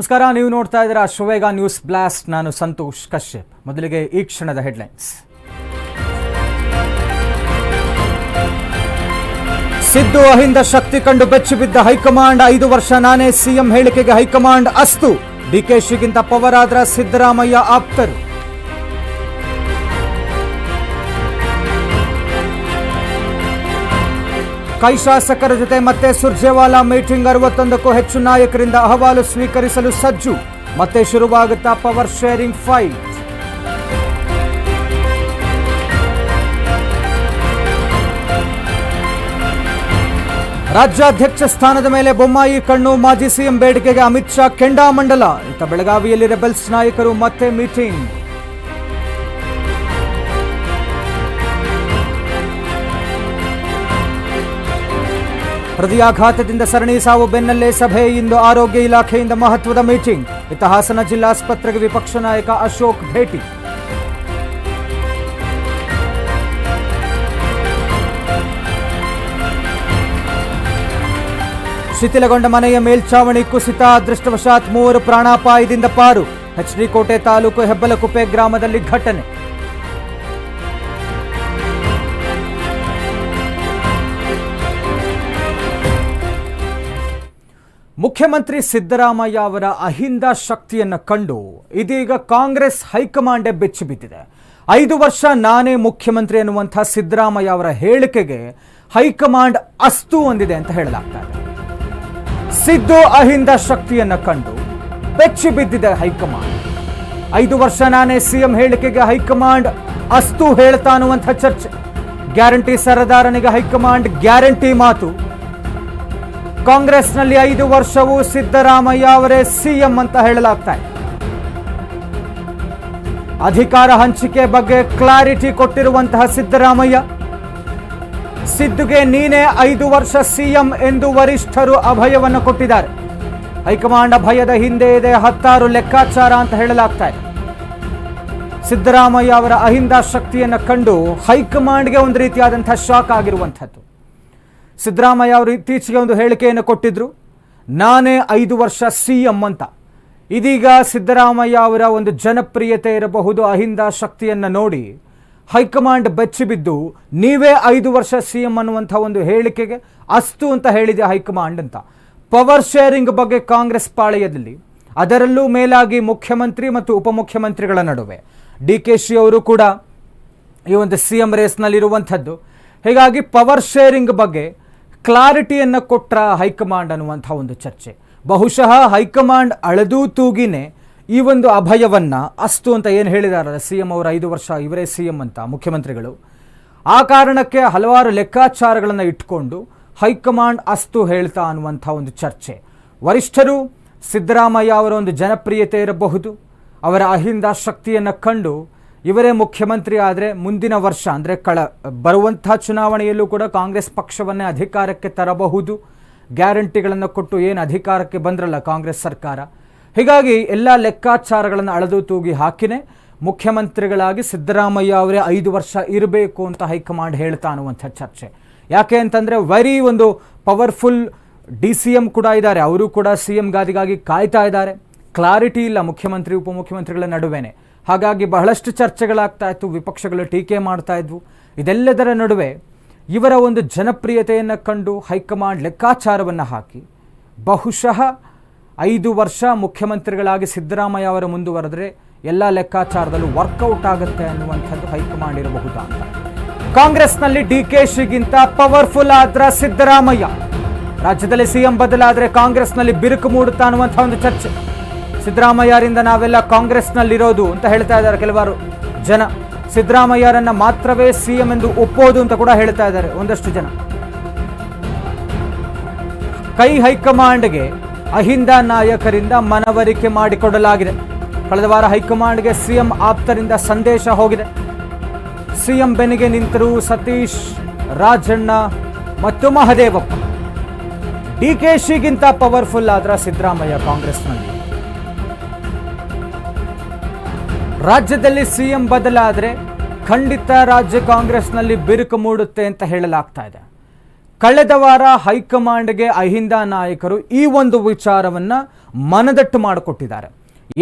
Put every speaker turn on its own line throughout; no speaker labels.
ನಮಸ್ಕಾರ, ನೀವು ನೋಡ್ತಾ ಇದ್ದೀರಾ ಶುವೇಗ ನ್ಯೂಸ್ ಬ್ಲಾಸ್ಟ್. ನಾನು ಸಂತೋಷ್ ಕಶ್ಯಪ್. ಮೊದಲಿಗೆ ಈ ಕ್ಷಣದ ಹೆಡ್ಲೈನ್ಸ್. ಸಿದ್ದು ಅಹಿಂದ ಶಕ್ತಿ ಕಂಡು ಬೆಚ್ಚಿಬಿದ್ದ ಹೈಕಮಾಂಡ್. ಐದು ವರ್ಷ ನಾನೇ ಸಿಎಂ ಹೇಳಿಕೆಗೆ ಹೈಕಮಾಂಡ್ ಅಸ್ತು. ಡಿಕೆಶಿಗಿಂತ ಪವರ್ ಆದ್ರ ಸಿದ್ದರಾಮಯ್ಯ ಆಪ್ತರು. ಕೈ ಶಾಸಕರ ಜೊತೆ ಮತ್ತೆ ಸುರ್ಜೇವಾಲಾ ಮೀಟಿಂಗ್ ಅರವತ್ತೊಂದಕ್ಕೂ ಹೆಚ್ಚು ನಾಯಕರಿಂದ ಅಹವಾಲು ಸ್ವೀಕರಿಸಲು ಸಜ್ಜು. ಮತ್ತೆ ಶುರುವಾಗುತ್ತಾ ಪವರ್ ಶೇರಿಂಗ್ ಫೈಟ್ ರಾಜ್ಯಾಧ್ಯಕ್ಷ ಸ್ಥಾನದ ಮೇಲೆ ಬೊಮ್ಮಾಯಿ ಕಣ್ಣು, ಮಾಜಿ ಸಿಎಂ ಬೇಡಿಕೆಗೆ ಅಮಿತ್ ಶಾ ಕೆಂಡಾಮಂಡಲ. ಇಂಥ ಬೆಳಗಾವಿಯಲ್ಲಿ ರೆಬೆಲ್ಸ್ ನಾಯಕರು ಮತ್ತೆ ಮೀಟಿಂಗ್. ಹೃದಯಾಘಾತದಿಂದ ಸರಣಿ ಸಾವು ಬೆನ್ನಲ್ಲೇ ಸಭೆ. ಇಂದು ಆರೋಗ್ಯ ಇಲಾಖೆಯಿಂದ ಮಹತ್ವದ ಮೀಟಿಂಗ್. ಇತ್ತ ಹಾಸನ ಜಿಲ್ಲಾಸ್ಪತ್ರೆಗೆ ವಿಪಕ್ಷ ನಾಯಕ ಅಶೋಕ್ ಭೇಟಿ. ಶಿಥಿಲಗೊಂಡ ಮನೆಯ ಮೇಲ್ಛಾವಣಿ ಕುಸಿತ, ಅದೃಷ್ಟವಶಾತ್ ಮೂವರು ಪ್ರಾಣಾಪಾಯದಿಂದ ಪಾರು. ಎಚ್ಡಿಕೋಟೆ ತಾಲೂಕು ಹೆಬ್ಬಲಕುಪ್ಪೆ ಗ್ರಾಮದಲ್ಲಿ ಘಟನೆ. ಮುಖ್ಯಮಂತ್ರಿ ಸಿದ್ದರಾಮಯ್ಯ ಅವರ ಅಹಿಂದ ಶಕ್ತಿಯನ್ನು ಕಂಡು ಇದೀಗ ಕಾಂಗ್ರೆಸ್ ಹೈಕಮಾಂಡೇ ಬೆಚ್ಚಿ ಬಿದ್ದಿದೆ. ಐದು ವರ್ಷ ನಾನೇ ಮುಖ್ಯಮಂತ್ರಿ ಎನ್ನುವಂಥ ಸಿದ್ದರಾಮಯ್ಯ ಅವರ ಹೇಳಿಕೆಗೆ ಹೈಕಮಾಂಡ್ ಅಸ್ತು ಹೊಂದಿದೆ ಅಂತ ಹೇಳಲಾಗ್ತಾ ಸಿದ್ದು ಅಹಿಂದ ಶಕ್ತಿಯನ್ನು ಕಂಡು ಬೆಚ್ಚಿ ಬಿದ್ದಿದೆ ಹೈಕಮಾಂಡ್. ಐದು ವರ್ಷ ನಾನೇ ಸಿಎಂ ಹೇಳಿಕೆಗೆ ಹೈಕಮಾಂಡ್ ಅಸ್ತು ಹೇಳ್ತಾ ಅನ್ನುವಂಥ ಚರ್ಚೆ. ಗ್ಯಾರಂಟಿ ಸರದಾರನಿಗೆ ಹೈಕಮಾಂಡ್ ಗ್ಯಾರಂಟಿ ಮಾತು. ಕಾಂಗ್ರೆಸ್ನಲ್ಲಿ ಐದು ವರ್ಷವೂ ಸಿದ್ದರಾಮಯ್ಯ ಅವರೇ ಸಿಎಂ ಅಂತ ಹೇಳಲಾಗ್ತಾ ಅಧಿಕಾರ ಹಂಚಿಕೆ ಬಗ್ಗೆ ಕ್ಲಾರಿಟಿ ಕೊಟ್ಟಿರುವಂತಹ ಸಿದ್ದರಾಮಯ್ಯ, ಸಿದ್ದುಗೆ ನೀನೇ ಐದು ವರ್ಷ ಸಿಎಂ ಎಂದು ವರಿಷ್ಠರು ಅಭಯವನ್ನು ಕೊಟ್ಟಿದ್ದಾರೆ. ಹೈಕಮಾಂಡ್ ಅಭಯದ ಹಿಂದೆ ಇದೆ ಹತ್ತಾರು ಲೆಕ್ಕಾಚಾರ ಅಂತ ಹೇಳಲಾಗ್ತಾ ಇದೆ. ಸಿದ್ದರಾಮಯ್ಯ ಅವರ ಅಹಿಂದ ಶಕ್ತಿಯನ್ನು ಕಂಡು ಹೈಕಮಾಂಡ್ಗೆ ಒಂದು ರೀತಿಯಾದಂತಹ ಶಾಕ್ ಆಗಿರುವಂಥದ್ದು. ಸಿದ್ದರಾಮಯ್ಯ ಅವರು ಇತ್ತೀಚೆಗೆ ಒಂದು ಹೇಳಿಕೆಯನ್ನು ಕೊಟ್ಟಿದ್ದರು ನಾನೇ ಐದು ವರ್ಷ ಸಿ ಎಂ ಅಂತ. ಇದೀಗ ಸಿದ್ದರಾಮಯ್ಯ ಅವರ ಒಂದು ಜನಪ್ರಿಯತೆ ಇರಬಹುದು, ಅಹಿಂದ ಶಕ್ತಿಯನ್ನು ನೋಡಿ ಹೈಕಮಾಂಡ್ ಬೆಚ್ಚಿಬಿದ್ದು ನೀವೇ ಐದು ವರ್ಷ ಸಿ ಎಂ ಅನ್ನುವಂಥ ಒಂದು ಹೇಳಿಕೆಗೆ ಅಸ್ತು ಅಂತ ಹೇಳಿದೆ ಹೈಕಮಾಂಡ್ ಅಂತ. ಪವರ್ ಶೇರಿಂಗ್ ಬಗ್ಗೆ ಕಾಂಗ್ರೆಸ್ ಪಾಳೆಯದಲ್ಲಿ, ಅದರಲ್ಲೂ ಮೇಲಾಗಿ ಮುಖ್ಯಮಂತ್ರಿ ಮತ್ತು ಉಪಮುಖ್ಯಮಂತ್ರಿಗಳ ನಡುವೆ. ಡಿ ಕೆ ಶಿ ಅವರು ಕೂಡ ಈ ಒಂದು ಸಿ ಎಂ ರೇಸ್ನಲ್ಲಿರುವಂಥದ್ದು. ಹೀಗಾಗಿ ಪವರ್ ಶೇರಿಂಗ್ ಬಗ್ಗೆ ಕ್ಲಾರಿಟಿಯನ್ನು ಕೊಟ್ಟ ಹೈಕಮಾಂಡ್ ಅನ್ನುವಂಥ ಒಂದು ಚರ್ಚೆ. ಬಹುಶಃ ಹೈಕಮಾಂಡ್ ಅಳೆದೂ ತೂಗಿನೇ ಈ ಒಂದು ಅಭಯವನ್ನು ಅಸ್ತು ಅಂತ ಏನು ಹೇಳಿದಾರಲ್ಲ ಸಿ ಎಂ ಅವರು ಐದು ವರ್ಷ, ಇವರೇ ಸಿ ಎಂ ಅಂತ ಮುಖ್ಯಮಂತ್ರಿಗಳು. ಆ ಕಾರಣಕ್ಕೆ ಹಲವಾರು ಲೆಕ್ಕಾಚಾರಗಳನ್ನು ಇಟ್ಕೊಂಡು ಹೈಕಮಾಂಡ್ ಅಸ್ತು ಹೇಳ್ತಾ ಅನ್ನುವಂಥ ಒಂದು ಚರ್ಚೆ. ವರಿಷ್ಠರು ಸಿದ್ದರಾಮಯ್ಯ ಅವರ ಒಂದು ಜನಪ್ರಿಯತೆ ಇರಬಹುದು, ಅವರ ಅಹಿಂದ ಶಕ್ತಿಯನ್ನು ಕಂಡು ಇವರೇ ಮುಖ್ಯಮಂತ್ರಿ ಆದರೆ ಮುಂದಿನ ವರ್ಷ, ಅಂದರೆ ಕಳ, ಬರುವಂಥ ಚುನಾವಣೆಯಲ್ಲೂ ಕೂಡ ಕಾಂಗ್ರೆಸ್ ಪಕ್ಷವನ್ನೇ ಅಧಿಕಾರಕ್ಕೆ ತರಬಹುದು. ಗ್ಯಾರಂಟಿಗಳನ್ನು ಕೊಟ್ಟು ಏನು ಅಧಿಕಾರಕ್ಕೆ ಬಂದ್ರಲ್ಲ ಕಾಂಗ್ರೆಸ್ ಸರ್ಕಾರ. ಹೀಗಾಗಿ ಎಲ್ಲ ಲೆಕ್ಕಾಚಾರಗಳನ್ನು ಅಳೆದು ತೂಗಿ ಹಾಕಿನೇ. ಮುಖ್ಯಮಂತ್ರಿಗಳಾಗಿ ಸಿದ್ದರಾಮಯ್ಯ ಅವರೇ ಐದು ವರ್ಷ ಇರಬೇಕು ಅಂತ ಹೈಕಮಾಂಡ್ ಹೇಳ್ತಾ ಅನ್ನುವಂಥ ಚರ್ಚೆ. ಯಾಕೆ ಅಂತಂದರೆ ವೆರಿ ಒಂದು ಪವರ್ಫುಲ್ ಡಿ ಸಿ ಎಂ ಕೂಡ ಇದ್ದಾರೆ. ಅವರು ಕೂಡ ಸಿ ಎಂ ಗಾದಿಗಾಗಿ ಕಾಯ್ತಾ ಇದ್ದಾರೆ. ಕ್ಲಾರಿಟಿ ಇಲ್ಲ ಮುಖ್ಯಮಂತ್ರಿ, ಉಪಮುಖ್ಯಮಂತ್ರಿಗಳ ನಡುವೆನೆ. ಹಾಗಾಗಿ ಬಹಳಷ್ಟು ಚರ್ಚೆಗಳಾಗ್ತಾ ಇತ್ತು, ವಿಪಕ್ಷಗಳು ಟೀಕೆ ಮಾಡ್ತಾ ಇದ್ವು. ಇದೆಲ್ಲದರ ನಡುವೆ ಇವರ ಒಂದು ಜನಪ್ರಿಯತೆಯನ್ನು ಕಂಡು ಹೈಕಮಾಂಡ್ ಲೆಕ್ಕಾಚಾರವನ್ನು ಹಾಕಿ. ಬಹುಶಃ ಐದು ವರ್ಷ ಮುಖ್ಯಮಂತ್ರಿಗಳಾಗಿ ಸಿದ್ದರಾಮಯ್ಯ ಅವರ ಮುಂದುವರೆದ್ರೆ ಎಲ್ಲ ಲೆಕ್ಕಾಚಾರದಲ್ಲೂ ವರ್ಕೌಟ್ ಆಗುತ್ತೆ ಅನ್ನುವಂಥದ್ದು ಹೈಕಮಾಂಡ್ ಇರಬಹುದಾ ಅಂತ ಕಾಂಗ್ರೆಸ್ನಲ್ಲಿ ಡಿ ಕೆ ಶಿಗಿಂತ ಪವರ್ಫುಲ್ ಆದ್ರ ಸಿದ್ದರಾಮಯ್ಯ. ರಾಜ್ಯದಲ್ಲಿ ಸಿಎಂ ಬದಲಾದರೆ ಕಾಂಗ್ರೆಸ್ನಲ್ಲಿ ಬಿರುಕು ಮೂಡುತ್ತಾ ಅನ್ನುವಂಥ ಒಂದು ಚರ್ಚೆ. ಸಿದ್ದರಾಮಯ್ಯರಿಂದ ನಾವೆಲ್ಲ ಕಾಂಗ್ರೆಸ್ನಲ್ಲಿರೋದು ಅಂತ ಹೇಳ್ತಾ ಇದ್ದಾರೆ ಕೆಲವರು ಜನ. ಸಿದ್ದರಾಮಯ್ಯರನ್ನ ಮಾತ್ರವೇ ಸಿಎಂ ಎಂದು ಒಪ್ಪೋದು ಅಂತ ಕೂಡ ಹೇಳ್ತಾ ಇದ್ದಾರೆ ಒಂದಷ್ಟು ಜನ. ಕೈ ಹೈಕಮಾಂಡ್ಗೆ ಅಹಿಂದ ನಾಯಕರಿಂದ ಮನವರಿಕೆ ಮಾಡಿಕೊಡಲಾಗಿದೆ. ಕಳೆದ ವಾರ ಹೈಕಮಾಂಡ್ಗೆ ಸಿಎಂ ಆಪ್ತರಿಂದ ಸಂದೇಶ ಹೋಗಿದೆ. ಸಿಎಂ ಬೆನಿಗೆ ನಿಂತರು ಸತೀಶ್, ರಾಜಣ್ಣ, ಮತ್ತು ಮಹದೇವಪ್ಪ. ಡಿ ಕೆ ಶಿಗಿಂತ ಪವರ್ಫುಲ್ ಆದ್ರ ಸಿದ್ದರಾಮಯ್ಯ ಕಾಂಗ್ರೆಸ್ನಲ್ಲಿ. ರಾಜ್ಯದಲ್ಲಿ ಸಿಎಂ ಬದಲಾದರೆ ಖಂಡಿತ ರಾಜ್ಯ ಕಾಂಗ್ರೆಸ್ನಲ್ಲಿ ಬಿರುಕು ಮೂಡುತ್ತೆ ಅಂತ ಹೇಳಲಾಗ್ತಾ ಇದೆ. ಕಳೆದ ವಾರ ಹೈಕಮಾಂಡ್ಗೆ ಅಹಿಂದ ನಾಯಕರು ಈ ಒಂದು ವಿಚಾರವನ್ನ ಮನದಟ್ಟು ಮಾಡಿಕೊಟ್ಟಿದ್ದಾರೆ.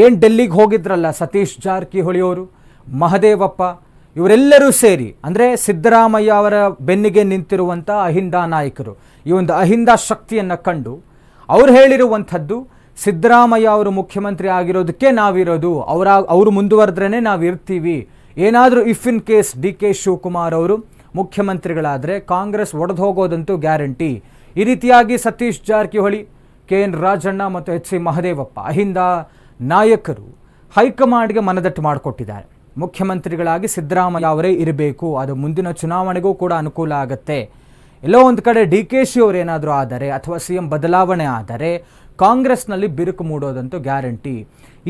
ಏನು ಡೆಲ್ಲಿಗೆ ಹೋಗಿದ್ರಲ್ಲ ಸತೀಶ್ ಜಾರಕಿಹೊಳಿ ಅವರು, ಮಹದೇವಪ್ಪ, ಇವರೆಲ್ಲರೂ ಸೇರಿ, ಅಂದ್ರೆ ಸಿದ್ದರಾಮಯ್ಯ ಅವರ ಬೆನ್ನಿಗೆ ನಿಂತಿರುವಂಥ ಅಹಿಂದ ನಾಯಕರು, ಈ ಒಂದು ಅಹಿಂದ ಶಕ್ತಿಯನ್ನ ಕಂಡು ಅವ್ರು ಹೇಳಿರುವಂಥದ್ದು ಸಿದ್ದರಾಮಯ್ಯ ಅವರು ಮುಖ್ಯಮಂತ್ರಿ ಆಗಿರೋದಕ್ಕೆ ನಾವಿರೋದು. ಅವರ, ಅವರು ಮುಂದುವರೆದ್ರೇ ನಾವು ಇರ್ತೀವಿ ಏನಾದರೂ if in case D K Shivakumar ಅವರು ಮುಖ್ಯಮಂತ್ರಿಗಳಾದರೆ ಕಾಂಗ್ರೆಸ್ ಒಡೆದು ಹೋಗೋದಂತೂ ಗ್ಯಾರಂಟಿ. ಈ ರೀತಿಯಾಗಿ ಸತೀಶ್ ಜಾರಕಿಹೊಳಿ, ಕೆ ಎನ್ ರಾಜಣ್ಣ ಮತ್ತು ಎಚ್ ಸಿ ಮಹದೇವಪ್ಪ ಅಹಿಂದ ನಾಯಕರು ಹೈಕಮಾಂಡ್ಗೆ ಮನದಟ್ಟು ಮಾಡಿಕೊಟ್ಟಿದ್ದಾರೆ. ಮುಖ್ಯಮಂತ್ರಿಗಳಾಗಿ ಸಿದ್ದರಾಮಯ್ಯ ಅವರೇ ಇರಬೇಕು. ಅದು ಮುಂದಿನ ಚುನಾವಣೆಗೂ ಕೂಡ ಅನುಕೂಲ ಆಗುತ್ತೆ. ಎಲ್ಲೋ ಒಂದು ಕಡೆ ಡಿ ಕೆ ಶಿ ಅವರೇನಾದರೂ ಆದರೆ ಅಥವಾ ಸಿ ಎಂ ಬದಲಾವಣೆ ಆದರೆ ಕಾಂಗ್ರೆಸ್ನಲ್ಲಿ ಬಿರುಕು ಮೂಡೋದಂತೂ ಗ್ಯಾರಂಟಿ.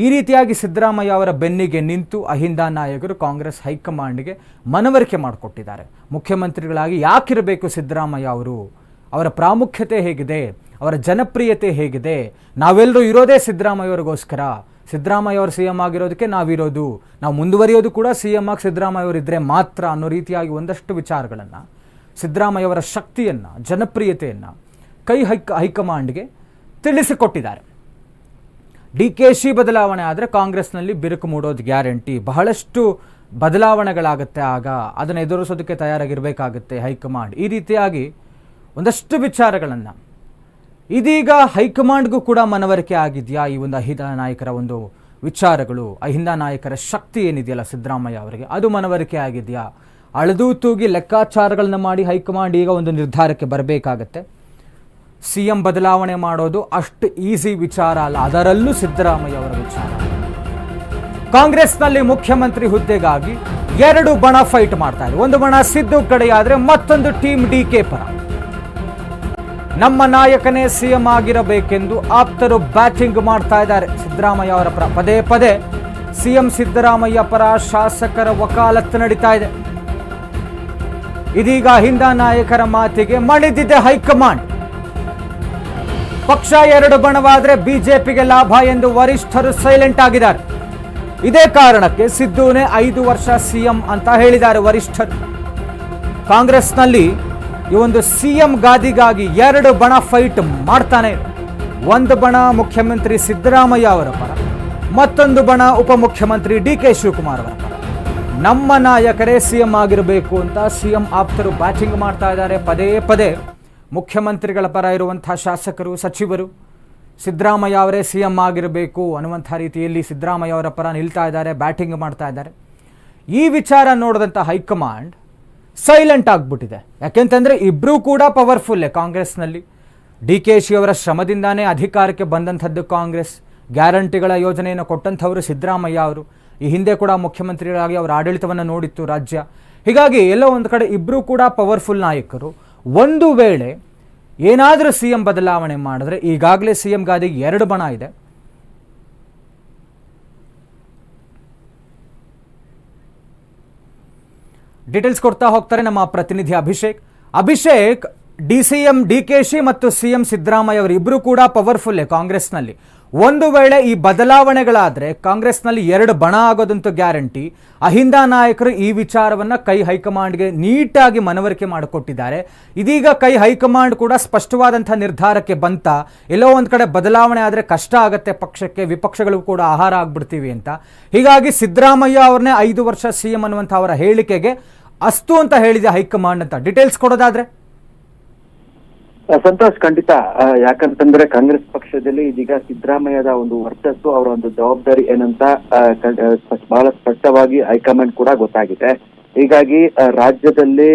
ಈ ರೀತಿಯಾಗಿ ಸಿದ್ದರಾಮಯ್ಯ ಅವರ ಬೆನ್ನಿಗೆ ನಿಂತು ಅಹಿಂದ ನಾಯಕರು ಕಾಂಗ್ರೆಸ್ ಹೈಕಮಾಂಡ್ಗೆ ಮನವರಿಕೆ ಮಾಡಿಕೊಟ್ಟಿದ್ದಾರೆ. ಮುಖ್ಯಮಂತ್ರಿಗಳಾಗಿ ಯಾಕಿರಬೇಕು ಸಿದ್ದರಾಮಯ್ಯ ಅವರು? ಅವರ ಪ್ರಾಮುಖ್ಯತೆ ಹೇಗಿದೆ? ಅವರ ಜನಪ್ರಿಯತೆ ಹೇಗಿದೆ? ನಾವೆಲ್ಲರೂ ಇರೋದೇ ಸಿದ್ದರಾಮಯ್ಯ ಅವರಿಗೋಸ್ಕರ. ಸಿದ್ದರಾಮಯ್ಯ ಅವರು ಸಿ ಎಂ ಆಗಿರೋದಕ್ಕೆ ನಾವಿರೋದು. ನಾವು ಮುಂದುವರಿಯೋದು ಕೂಡ ಸಿ ಎಂ ಆಗಿ ಸಿದ್ದರಾಮಯ್ಯ ಅವರಿದ್ದರೆ ಮಾತ್ರ ಅನ್ನೋ ರೀತಿಯಾಗಿ ಒಂದಷ್ಟು ವಿಚಾರಗಳನ್ನು ಸಿದ್ದರಾಮಯ್ಯವರ ಶಕ್ತಿಯನ್ನು, ಜನಪ್ರಿಯತೆಯನ್ನು ಕೈ ಹೈಕ ಹೈಕಮಾಂಡ್ಗೆ ತಿಳಿಸಿಕೊಟ್ಟಿದ್ದಾರೆ. ಡಿ ಕೆ ಶಿ ಬದಲಾವಣೆ ಆದರೆ ಕಾಂಗ್ರೆಸ್ನಲ್ಲಿ ಬಿರುಕು ಮೂಡೋದು ಗ್ಯಾರಂಟಿ. ಬಹಳಷ್ಟು ಬದಲಾವಣೆಗಳಾಗುತ್ತೆ ಆಗ. ಅದನ್ನು ಎದುರಿಸೋದಕ್ಕೆ ತಯಾರಾಗಿರಬೇಕಾಗುತ್ತೆ ಹೈಕಮಾಂಡ್. ಈ ರೀತಿಯಾಗಿ ಒಂದಷ್ಟು ವಿಚಾರಗಳನ್ನು. ಇದೀಗ ಹೈಕಮಾಂಡ್ಗೂ ಕೂಡ ಮನವರಿಕೆ ಆಗಿದೆಯಾ? ಈ ಒಂದು ಅಹಿಂದ ನಾಯಕರ ಒಂದು ವಿಚಾರಗಳು. ಅಹಿಂದ ನಾಯಕರ ಶಕ್ತಿ ಏನಿದೆಯಲ್ಲ ಸಿದ್ದರಾಮಯ್ಯ ಅವರಿಗೆ? ಅದು ಮನವರಿಕೆ ಆಗಿದೆಯಾ? ಅಳದು ತೂಗಿ ಲೆಕ್ಕಾಚಾರಗಳನ್ನು ಮಾಡಿ ಹೈಕಮಾಂಡ್ ಈಗ ಒಂದು ನಿರ್ಧಾರಕ್ಕೆ ಬರಬೇಕಾಗತ್ತೆ. ಸಿ ಎಂ ಬದಲಾವಣೆ ಮಾಡೋದು ಅಷ್ಟು ಈಸಿ ವಿಚಾರ ಅಲ್ಲ. ಅದರಲ್ಲೂ ಸಿದ್ದರಾಮಯ್ಯ ಅವರ ವಿಚಾರ. ಕಾಂಗ್ರೆಸ್ನಲ್ಲಿ ಮುಖ್ಯಮಂತ್ರಿ ಹುದ್ದೆಗಾಗಿ ಎರಡು ಬಣ ಫೈಟ್ ಮಾಡ್ತಾ ಒಂದು ಬಣ ಸಿದ್ದು ಕಡೆಯಾದರೆ ಮತ್ತೊಂದು ಟೀಮ್ ಡಿ ಕೆ ಪರ. ನಮ್ಮ ನಾಯಕನೇ ಸಿಎಂ ಆಗಿರಬೇಕೆಂದು ಆಪ್ತರು ಬ್ಯಾಟಿಂಗ್ ಮಾಡ್ತಾ ಇದ್ದಾರೆ. ಸಿದ್ದರಾಮಯ್ಯ ಅವರ ಪರ ಪದೇ ಪದೇ ಸಿಎಂ ಸಿದ್ದರಾಮಯ್ಯ ಪರ ಶಾಸಕರ ವಕಾಲತ್ತು ನಡೀತಾ ಇದೆ. ಇದೀಗ ಹಿಂದ ನಾಯಕರ ಮಾತಿಗೆ ಮಣಿದಿದೆ ಹೈಕಮಾಂಡ್. ಪಕ್ಷ ಎರಡು ಬಣವಾದರೆ ಬಿಜೆಪಿಗೆ ಲಾಭ ಎಂದು ವರಿಷ್ಠರು ಸೈಲೆಂಟ್ ಆಗಿದ್ದಾರೆ. ಇದೇ ಕಾರಣಕ್ಕೆ ಸಿದ್ದುನೇ ಐದು ವರ್ಷ ಸಿಎಂ ಅಂತ ಹೇಳಿದ್ದಾರೆ ವರಿಷ್ಠರು. ಕಾಂಗ್ರೆಸ್ನಲ್ಲಿ ಈ ಒಂದು ಸಿಎಂ ಗಾದಿಗಾಗಿ ಎರಡು ಬಣ ಫೈಟ್ ಮಾಡ್ತಾನೆ. ಒಂದು ಬಣ ಮುಖ್ಯಮಂತ್ರಿ ಸಿದ್ದರಾಮಯ್ಯ ಅವರ ಪರ, ಮತ್ತೊಂದು ಬಣ ಉಪಮುಖ್ಯಮಂತ್ರಿ ಡಿ ಕೆ ಶಿವಕುಮಾರ್ ಅವರ ಪರ. ನಮ್ಮ ನಾಯಕರೇ ಸಿಎಂ ಆಗಿರಬೇಕು ಅಂತ ಸಿಎಂ ಆಪ್ತರು ಬ್ಯಾಟಿಂಗ್ ಮಾಡ್ತಾ ಇದ್ದಾರೆ. ಪದೇ ಪದೇ ಮುಖ್ಯಮಂತ್ರಿಗಳ ಪರ ಇರುವಂಥ ಶಾಸಕರು, ಸಚಿವರು, ಸಿದ್ದರಾಮಯ್ಯ ಅವರೇ ಸಿ ಎಂ ಆಗಿರಬೇಕು ಅನ್ನುವಂಥ ರೀತಿಯಲ್ಲಿ ಸಿದ್ದರಾಮಯ್ಯ ಅವರ ಪರ ನಿಲ್ತಾ ಇದ್ದಾರೆ, ಬ್ಯಾಟಿಂಗ್ ಮಾಡ್ತಾ ಇದ್ದಾರೆ. ಈ ವಿಚಾರ ನೋಡಿದಂಥ ಹೈಕಮಾಂಡ್ ಸೈಲೆಂಟ್ ಆಗಿಬಿಟ್ಟಿದೆ. ಯಾಕೆಂತಂದರೆ ಇಬ್ಬರೂ ಕೂಡ ಪವರ್ಫುಲ್ಲೇ ಕಾಂಗ್ರೆಸ್ನಲ್ಲಿ. ಡಿ ಕೆ ಶಿ ಅವರ ಶ್ರಮದಿಂದಾನೇ ಅಧಿಕಾರಕ್ಕೆ ಬಂದಂಥದ್ದು ಕಾಂಗ್ರೆಸ್. ಗ್ಯಾರಂಟಿಗಳ ಯೋಜನೆಯನ್ನು ಕೊಟ್ಟಂಥವರು ಸಿದ್ದರಾಮಯ್ಯ ಅವರು. ಈ ಹಿಂದೆ ಕೂಡ ಮುಖ್ಯಮಂತ್ರಿಗಳಾಗಿ ಅವರ ಆಡಳಿತವನ್ನು ನೋಡಿತ್ತು ರಾಜ್ಯ. ಹೀಗಾಗಿ ಎಲ್ಲೋ ಒಂದು ಕಡೆ ಇಬ್ಬರೂ ಕೂಡ ಪವರ್ಫುಲ್ ನಾಯಕರು. ಒಂದು ವೇಳೆ ಏನಾದರೂ ಸಿ ಎಂ ಬದಲಾವಣೆ ಮಾಡಿದ್ರೆ ಈಗಾಗಲೇ ಸಿ ಎಂ ಗಾದಿಗೆ ಎರಡು ಬಣ ಇದೆ. ಡೀಟೇಲ್ಸ್ ಕೊಡ್ತಾ ಹೋಗ್ತಾರೆ ನಮ್ಮ ಪ್ರತಿನಿಧಿ Abhishek. Abhishek D C M D K Shi ಮತ್ತು ಸಿ ಎಂ ಸಿದ್ದರಾಮಯ್ಯ ಅವರು ಇಬ್ಬರು ಕೂಡ ಪವರ್ಫುಲ್ಲೇ ಕಾಂಗ್ರೆಸ್ನಲ್ಲಿ. ಒಂದು ವೇಳೆ ಈ ಬದಲಾವಣೆಗಳಾದರೆ ಕಾಂಗ್ರೆಸ್ನಲ್ಲಿ ಎರಡು ಬಣ ಆಗೋದಂತೂ ಗ್ಯಾರಂಟಿ. ಅಹಿಂದ ನಾಯಕರು ಈ ವಿಚಾರವನ್ನು ಕೈ ಹೈಕಮಾಂಡ್ಗೆ ನೀಟಾಗಿ ಮನವರಿಕೆ ಮಾಡಿಕೊಟ್ಟಿದ್ದಾರೆ. ಇದೀಗ ಕೈ ಹೈಕಮಾಂಡ್ ಕೂಡ ಸ್ಪಷ್ಟವಾದಂಥ ನಿರ್ಧಾರಕ್ಕೆ ಬಂತ. ಎಲ್ಲೋ ಒಂದು ಕಡೆ ಬದಲಾವಣೆ ಆದರೆ ಕಷ್ಟ ಆಗುತ್ತೆ ಪಕ್ಷಕ್ಕೆ ವಿಪಕ್ಷಗಳು ಕೂಡ ಆಹಾರ ಆಗ್ಬಿಡ್ತೀವಿ ಅಂತ. ಹೀಗಾಗಿ ಸಿದ್ದರಾಮಯ್ಯ ಅವ್ರನ್ನೇ ಐದು ವರ್ಷ ಸಿ ಎಂ ಅನ್ನುವಂಥ ಅವರ ಹೇಳಿಕೆಗೆ ಅಸ್ತು ಅಂತ ಹೇಳಿದೆ ಹೈಕಮಾಂಡ್ ಅಂತ. ಡೀಟೇಲ್ಸ್ ಕೊಡೋದಾದ್ರೆ?
ಸಂತೋಷ್, ಖಂಡಿತ. ಯಾಕಂತಂದ್ರೆ ಕಾಂಗ್ರೆಸ್ ಪಕ್ಷದಲ್ಲಿ ಇದೀಗ ಸಿದ್ದರಾಮಯ್ಯದ ಒಂದು ವರ್ಚಸ್ಸು, ಅವರ ಒಂದು ಜವಾಬ್ದಾರಿ ಏನಂತ ಬಹಳ ಸ್ಪಷ್ಟವಾಗಿ ಹೈಕಮಾಂಡ್ ಕೂಡ ಗೊತ್ತಾಗಿದೆ. ಹೀಗಾಗಿ ರಾಜ್ಯದಲ್ಲಿ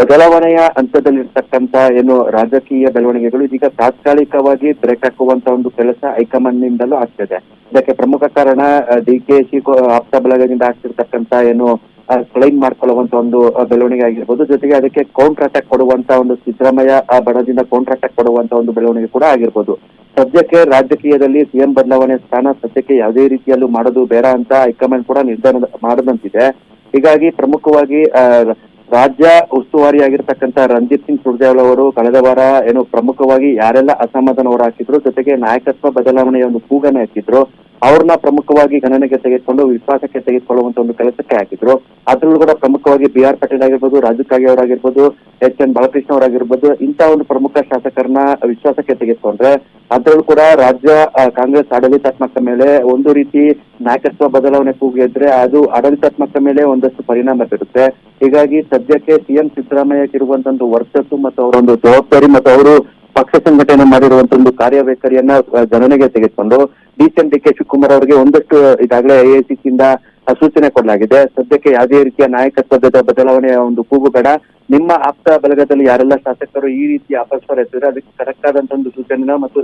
ಬದಲಾವಣೆಯ ಹಂತದಲ್ಲಿರ್ತಕ್ಕಂತ ಏನು ರಾಜಕೀಯ ಬೆಳವಣಿಗೆಗಳು ಇದೀಗ ತಾತ್ಕಾಲಿಕವಾಗಿ ಬ್ರೇಕ್ ಹಾಕುವಂತ ಒಂದು ಕೆಲಸ ಹೈಕಮಾಂಡ್ ನಿಂದಲೂ ಆಗ್ತಿದೆ. ಇದಕ್ಕೆ ಪ್ರಮುಖ ಕಾರಣ ಡಿ ಕೆ ಶಿ ಆಪ್ತ ಬಳಗದಿಂದ ಆಗ್ತಿರ್ತಕ್ಕಂತ ಏನು ಕ್ಲೈಮ್ ಮಾಡ್ಕೊಳ್ಳುವಂತ ಒಂದು ಬೆಳವಣಿಗೆ ಆಗಿರ್ಬೋದು. ಜೊತೆಗೆ ಅದಕ್ಕೆ ಕೌಂಟರ್ ಅಟ್ಯಾಕ್ ಕೊಡುವಂತ ಒಂದು ಸಿದ್ದರಾಮಯ್ಯ ಬಣದಿಂದ ಕೌಂಟರ್ ಅಟ್ಯಾಕ್ ಕೊಡುವಂತ ಒಂದು ಬೆಳವಣಿಗೆ ಕೂಡ ಆಗಿರ್ಬೋದು. ಸದ್ಯಕ್ಕೆ ರಾಜಕೀಯದಲ್ಲಿ ಸಿಎಂ ಬದಲಾವಣೆ ಸ್ಥಾನ ಸದ್ಯಕ್ಕೆ ಯಾವುದೇ ರೀತಿಯಲ್ಲೂ ಮಾಡೋದು ಬೇಡ ಅಂತ ಹೈಕಮಾಂಡ್ ಕೂಡ ನಿರ್ಧಾರ ಮಾಡದಂತಿದೆ. ಹೀಗಾಗಿ ಪ್ರಮುಖವಾಗಿ ರಾಜ್ಯ ಉಸ್ತುವಾರಿ ಆಗಿರ್ತಕ್ಕಂಥ ರಂಜಿತ್ ಸಿಂಗ್ ಸುರ್ಜೇವಾಲ ಅವರು ಕಳೆದ ವಾರ ಏನು ಪ್ರಮುಖವಾಗಿ ಯಾರೆಲ್ಲ ಅಸಮಾಧಾನ ಹೊರ ಹಾಕಿದ್ರು ಜೊತೆಗೆ ನಾಯಕತ್ವ ಬದಲಾವಣೆಯ ಒಂದು ಕೂಗನ್ನ ಎತ್ತಿದ್ರು. ಅವ್ರನ್ನ ಪ್ರಮುಖವಾಗಿ ಗಣನೆಗೆ ತೆಗೆದುಕೊಂಡು, ವಿಶ್ವಾಸಕ್ಕೆ ತೆಗೆದುಕೊಳ್ಳುವಂತ ಒಂದು ಕೆಲಸಕ್ಕೆ ಹಾಕಿದ್ರು ಅದ್ರಲ್ಲೂ ಕೂಡ ಪ್ರಮುಖವಾಗಿ ಬಿ ಆರ್ ಪಟೇಲ್ ಆಗಿರ್ಬೋದು ರಾಜು ಕಾಗೆ ಅವರಾಗಿರ್ಬೋದು, ಎಚ್ ಎನ್ ಬಾಲಕೃಷ್ಣ ಅವರಾಗಿರ್ಬೋದು ಇಂತ ಒಂದು ಪ್ರಮುಖ ಶಾಸಕರನ್ನ ವಿಶ್ವಾಸಕ್ಕೆ ತೆಗೆದುಕೊಂಡ್ರೆ, ಅದ್ರಲ್ಲೂ ಕೂಡ ರಾಜ್ಯ ಕಾಂಗ್ರೆಸ್ ಆಡಳಿತಾತ್ಮಕ ಮೇಲೆ ಒಂದು ರೀತಿ ನಾಯಕತ್ವ ಬದಲಾವಣೆ ಕೂಗಿದ್ರೆ ಅದು ಆಡಳಿತಾತ್ಮಕ ಮೇಲೆ ಒಂದಷ್ಟು ಪರಿಣಾಮ ಬೀರುತ್ತೆ. ಹೀಗಾಗಿ ಸದ್ಯಕ್ಕೆ ಸಿಎಂ ಸಿದ್ದರಾಮಯ್ಯ ಇರುವಂತ ಒಂದು ವರ್ಚಸ್ಸು ಮತ್ತು ಅವರೊಂದು ಜವಾಬ್ದಾರಿ ಮತ್ತು ಅವರು ಪಕ್ಷ ಸಂಘಟನೆ ಮಾಡಿರುವಂತ ಒಂದು ಕಾರ್ಯವೈಖರಿಯನ್ನ ಜನನೆಗೆ ತೆಗೆದುಕೊಂಡು D C M D K Shivakumar ಅವರಿಗೆ ಒಂದಷ್ಟು ಈಗಾಗಲೇ ಎಐಸಿಸಿಯಿಂದ ಸೂಚನೆ ಕೊಡಲಾಗಿದೆ. ಸದ್ಯಕ್ಕೆ ಯಾವುದೇ ರೀತಿಯ ನಾಯಕತ್ವದ ಬದಲಾವಣೆಯ ಒಂದು ಕೂಗು ಬೇಡ. ನಿಮ್ಮ ಆಪ್ತ ಬಲಗದಲ್ಲಿ ಯಾರೆಲ್ಲ ಶಾಸಕರು ಈ ರೀತಿ ಅಪಸ್ವರ ಎತ್ತಿದ್ರೆ ಅದಕ್ಕೆ ಕರೆಕ್ಟ್ ಒಂದು ಸೂಚನೆನ ಮತ್ತು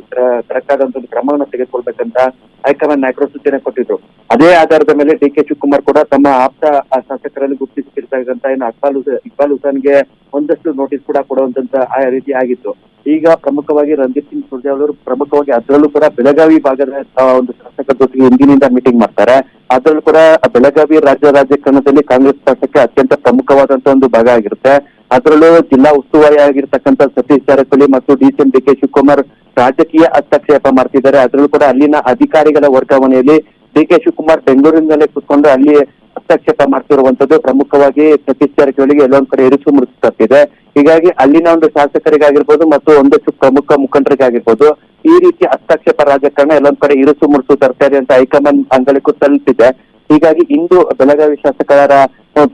ಕರೆಕ್ಟ್ ಆದಂತ ಒಂದು ಕ್ರಮವನ್ನು ತೆಗೆದುಕೊಳ್ಬೇಕಂತ ಹೈಕಮಾಂಡ್ ನಾಯಕರು ಸೂಚನೆ ಕೊಟ್ಟಿದ್ರು. ಅದೇ ಆಧಾರದ ಮೇಲೆ ಡಿ ಕೆ ಶಿವಕುಮಾರ್ ಕೂಡ ತಮ್ಮ ಆಪ್ತ ಶಾಸಕರಲ್ಲಿ ಗುರುತಿಸಿರ್ತಕ್ಕಂತ ಏನು ಅಕ್ಬಾಲ್ ಹುಸೇನ್ ಇಕ್ಬಾಲ್ ಹುಸೇನ್ಗೆ ಒಂದಷ್ಟು ನೋಟಿಸ್ ಕೂಡ ಕೊಡುವಂತ ಆ ರೀತಿ ಆಗಿತ್ತು. ಈಗ ಪ್ರಮುಖವಾಗಿ ರಂಜಿತ್ ಸಿಂಗ್ ಸುರ್ಜೇವಾಲ್ ಅವರು ಪ್ರಮುಖವಾಗಿ ಅದರಲ್ಲೂ ಕೂಡ ಬೆಳಗಾವಿ ಭಾಗದ ಒಂದು ಶಾಸಕರ ಜೊತೆಗೆ ಇಂದಿನಿಂದ ಮೀಟಿಂಗ್ ಮಾಡ್ತಾರೆ. ಅದರಲ್ಲೂ ಕೂಡ ಬೆಳಗಾವಿ ರಾಜ್ಯ ರಾಜಕಾರಣದಲ್ಲಿ ಕಾಂಗ್ರೆಸ್ ಪಕ್ಷಕ್ಕೆ ಅತ್ಯಂತ ಪ್ರಮುಖವಾದಂತ ಒಂದು ಭಾಗ ಆಗಿರುತ್ತೆ. ಅದರಲ್ಲೂ ಜಿಲ್ಲಾ ಉಸ್ತುವಾರಿ ಆಗಿರ್ತಕ್ಕಂಥ ಸತೀಶ್ ಜಾರಕಿಹೊಳಿ ಮತ್ತು D C M D K Shivakumar ರಾಜಕೀಯ ಹಸ್ತಕ್ಷೇಪ ಮಾಡ್ತಿದ್ದಾರೆ. ಅದರಲ್ಲೂ ಕೂಡ ಅಲ್ಲಿನ ಅಧಿಕಾರಿಗಳ ವರ್ಗಾವಣೆಯಲ್ಲಿ ಡಿ ಕೆ ಶಿವಕುಮಾರ್ ಬೆಂಗಳೂರಿನಲ್ಲೇ ಕೂತ್ಕೊಂಡು ಅಲ್ಲಿ ಹಸ್ತಕ್ಷೇಪ ಮಾಡ್ತಿರುವಂತದ್ದು ಪ್ರಮುಖವಾಗಿ ಸತೀಶ್ ಜಾರಕಿಹೊಳಿಗೆ ಎಲ್ಲೊಂದ್ ಕಡೆ ಇರಿಸು ಮುಡಿಸುತ್ತಿದೆ ಹೀಗಾಗಿ ಅಲ್ಲಿನ ಒಂದು ಶಾಸಕರಿಗಾಗಿರ್ಬೋದು ಮತ್ತು ಒಂದಷ್ಟು ಪ್ರಮುಖ ಮುಖಂಡರಿಗಾಗಿರ್ಬೋದು ಈ ರೀತಿ ಹಸ್ತಕ್ಷೇಪ ರಾಜಕಾರಣ ಎಲ್ಲೊಂದ್ ಕಡೆ ಇರಿಸು ಮುಡಿಸು ತರ್ತಾರೆ ಅಂತ ಹೈಕಮಾಂಡ್ ಅಂಗಳಿಗೂ ತಲುಪಿದೆ. ಹೀಗಾಗಿ ಇಂದು ಬೆಳಗಾವಿ ಶಾಸಕರ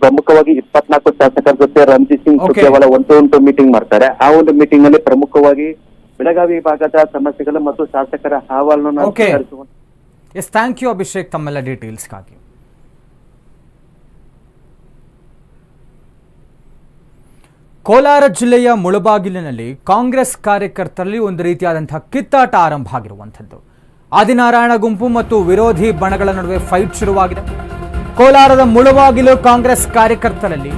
ಪ್ರಮುಖವಾಗಿ ಇಪ್ಪತ್ನಾಲ್ಕು ಶಾಸಕರ ಜೊತೆ ರಂಜಿತ್ ಸಿಂಗ್
ಕೇವಲ
ಸುರ್ಜೇವಾಲ ಒಂದು ಒಂದು ಮೀಟಿಂಗ್ ಮಾಡ್ತಾರೆ. ಆ ಒಂದು ಮೀಟಿಂಗ್ನಲ್ಲಿ ಪ್ರಮುಖವಾಗಿ ಬೆಳಗಾವಿ ಭಾಗದ ಸಮಸ್ಯೆಗಳು ಮತ್ತು ಶಾಸಕರ ಅಹವಾಲನ್ನು
ಎಸ್ ಥ್ಯಾಂಕ್ ಯು ಅಭಿಷೇಕ್ ತಮ್ಮೆಲ್ಲ ಡೀಟೇಲ್ಸ್ಗಾಗಿ ಕೋಲಾರ ಜಿಲ್ಲೆಯ ಮುಳಬಾಗಿಲಿನಲ್ಲಿ ಕಾಂಗ್ರೆಸ್ ಕಾರ್ಯಕರ್ತರಲ್ಲಿ ಒಂದು ರೀತಿಯಾದಂತಹ ಕಿತ್ತಾಟ ಆರಂಭ ಆಗಿರುವಂಥದ್ದು. ಆದಿನಾರಾಯಣ ಗುಂಪು ಮತ್ತು ವಿರೋಧಿ ಬಣಗಳ ನಡುವೆ ಫೈಟ್ ಶುರುವಾಗಿದೆ. ಕೋಲಾರದ ಮುಳಬಾಗಿಲು ಕಾಂಗ್ರೆಸ್ ಕಾರ್ಯಕರ್ತರಲ್ಲಿ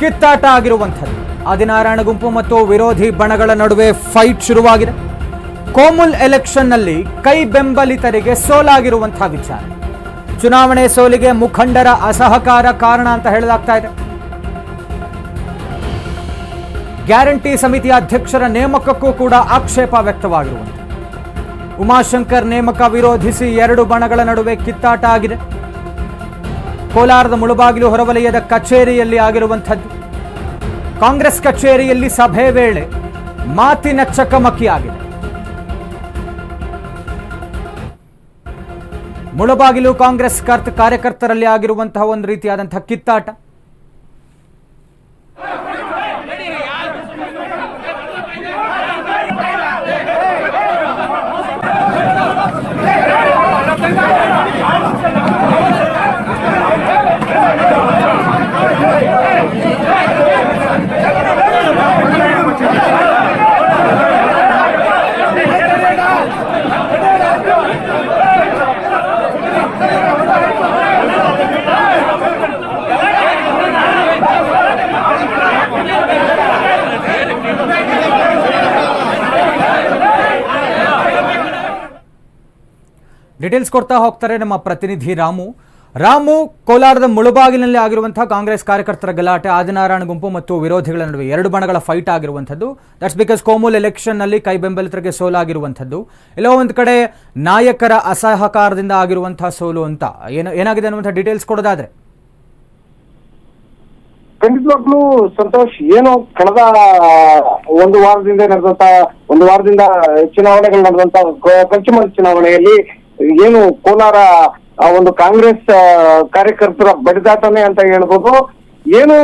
ಕಿತ್ತಾಟ ಆಗಿರುವಂಥದ್ದು. ಆದಿನಾರಾಯಣ ಗುಂಪು ಮತ್ತು ವಿರೋಧಿ ಬಣಗಳ ನಡುವೆ ಫೈಟ್ ಶುರುವಾಗಿದೆ. ಕೋಮುಲ್ ಎಲೆಕ್ಷನ್ನಲ್ಲಿ ಕೈ ಬೆಂಬಲಿತರಿಗೆ ಸೋಲಾಗಿರುವಂತಹ ವಿಚಾರ. ಚುನಾವಣೆ ಸೋಲಿಗೆ ಮುಖಂಡರ ಅಸಹಕಾರ ಕಾರಣ ಅಂತ ಹೇಳಲಾಗ್ತಾ ಇದೆ. ಗ್ಯಾರಂಟಿ ಸಮಿತಿಯ ಅಧ್ಯಕ್ಷರ ನೇಮಕಕ್ಕೂ ಕೂಡ ಆಕ್ಷೇಪ ವ್ಯಕ್ತವಾಗಿರುವಂತೆ. ಉಮಾಶಂಕರ್ ನೇಮಕ ವಿರೋಧಿಸಿ ಎರಡು ಬಣಗಳ ನಡುವೆ ಕಿತ್ತಾಟ ಆಗಿದೆ. ಕೋಲಾರದ ಮುಳುಬಾಗಿಲು ಹೊರವಲಯದ ಕಚೇರಿಯಲ್ಲಿ ಆಗಿರುವಂಥದ್ದು. ಕಾಂಗ್ರೆಸ್ ಕಚೇರಿಯಲ್ಲಿ ಸಭೆ ವೇಳೆ ಮಾತಿನ ಚಕಮಕಿ ಆಗಿದೆ ಮುಳಬಾಗಿಲು ಕಾಂಗ್ರೆಸ್ ಕರ್ತ, ಕಾರ್ಯಕರ್ತರಲ್ಲಿ ಆಗಿರುವಂತಹ ಒಂದು ರೀತಿಯಾದಂತಹ ಕಿತ್ತಾಟ. ಡೀಟೇಲ್ಸ್ ಕೊಡ್ತಾ ಹೋಗ್ತಾರೆ ನಮ್ಮ ಪ್ರತಿನಿಧಿ ರಾಮು. ರಾಮು ಕೋಲಾರದ ಮುಳುಬಾಗಿಲಿನಲ್ಲಿ ಆಗಿರುವಂತಹ ಕಾಂಗ್ರೆಸ್ ಕಾರ್ಯಕರ್ತರ ಗಲಾಟೆ, ಆದಿನಾರಾಯಣ ಗುಂಪು ಮತ್ತು ವಿರೋಧಿಗಳ ನಡುವೆ ಎರಡು ಬಣಗಳ ಫೈಟ್ ಆಗಿರುವಂಥದ್ದು. ದಟ್ಸ್ ಬಿಕಾಸ್ ಕೋಮುಲ್ ಎಲೆಕ್ಷನ್ನಲ್ಲಿ ಕೈ ಬೆಂಬಲಿತರಿಗೆ ಸೋಲಾಗಿರುವಂಥದ್ದು. ಎಲ್ಲೋ ಒಂದು ಕಡೆ ನಾಯಕರ ಅಸಹಕಾರದಿಂದ ಆಗಿರುವಂತಹ ಸೋಲು ಅಂತ. ಏನು ಏನಾಗಿದೆ ಅನ್ನುವಂಥ ಡೀಟೇಲ್ಸ್ ಕೊಡೋದಾದ್ರೆ.
ಖಂಡಿತವಾಗ್ಲೂ ಸಂತೋಷ್, ಏನು ಕಳೆದ ಒಂದು ವಾರದಿಂದ ನಡೆದಂತ ಒಂದು ವಾರದಿಂದ ಚುನಾವಣೆಗಳು ನಡೆದಂತ ಪಂಚಮ ಚುನಾವಣೆಯಲ್ಲಿ ಏನು ಕೋಲಾರ ಒಂದು ಕಾಂಗ್ರೆಸ್ ಕಾರ್ಯಕರ್ತರ ಬಡಿದಾಟನೆ ಅಂತ ಹೇಳ್ಬೋದು. ಏನು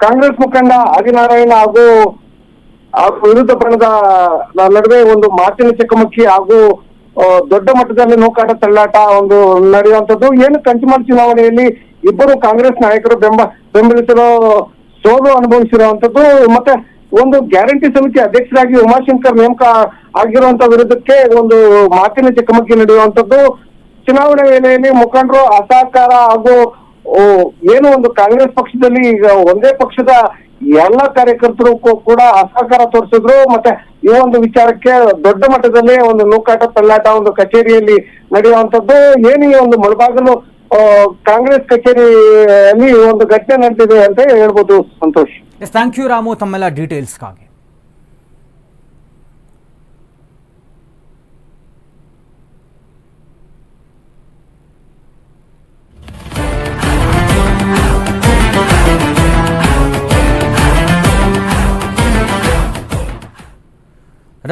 ಕಾಂಗ್ರೆಸ್ ಮುಖಂಡ ಆದಿನಾರಾಯಣ ಹಾಗೂ ವಿರುದ್ಧ ಬಣದ ನಡುವೆ ಒಂದು ಮಾತಿನ ಚಕಮಕಿ ಹಾಗೂ ದೊಡ್ಡ ಮಟ್ಟದಲ್ಲಿ ನೂಕಾಟ ತಳ್ಳಾಟ ಒಂದು ನಡೆಯುವಂತದ್ದು ಏನು ಕಂಚಿಮಾಲ್ ಚುನಾವಣೆಯಲ್ಲಿ ಇಬ್ಬರು ಕಾಂಗ್ರೆಸ್ ನಾಯಕರು ಬೆಂಬ, ಬೆಂಬಲಿಸಲು ಸೋಲು ಅನುಭವಿಸಿರುವಂತದ್ದು ಮತ್ತೆ ಒಂದು ಗ್ಯಾರಂಟಿ ಸಮಿತಿ ಅಧ್ಯಕ್ಷರಾಗಿ ಉಮಾಶಂಕರ್ ನೇಮಕ ಆಗಿರುವಂತ ವಿರುದ್ಧಕ್ಕೆ ಒಂದು ಮಾತಿನ ಚಕಮಕಿ ನಡೆಯುವಂತದ್ದು ಚುನಾವಣೆ ವೇಳೆಯಲ್ಲಿ ಮುಖಂಡರು ಅಸಹಕಾರ ಹಾಗೂ ಏನು ಒಂದು ಕಾಂಗ್ರೆಸ್ ಪಕ್ಷದಲ್ಲಿ ಈಗ ಒಂದೇ ಪಕ್ಷದ ಎಲ್ಲ ಕಾರ್ಯಕರ್ತರು ಕೂಡ ಅಸಹಕಾರ ತೋರಿಸಿದ್ರು. ಮತ್ತೆ ಈ ಒಂದು ವಿಚಾರಕ್ಕೆ ದೊಡ್ಡ ಮಟ್ಟದಲ್ಲಿ ಒಂದು ನೂಕಾಟ ತಳ್ಳಾಟ ಒಂದು ಕಚೇರಿಯಲ್ಲಿ ನಡೆಯುವಂತದ್ದು. ಏನು ಈ ಒಂದು ಮುಳಬಾಗಲು ಕಾಂಗ್ರೆಸ್ ಕಚೇರಿಯಲ್ಲಿ ಒಂದು ಘಟನೆ ನಡೆದಿದೆ ಅಂತ ಹೇಳ್ಬೋದು ಸಂತೋಷ್.
ಥ್ಯಾಂಕ್ ಯು ರಾಮು ತಮ್ಮೆಲ್ಲ ಡೀಟೇಲ್ಸ್ಗಾಗಿ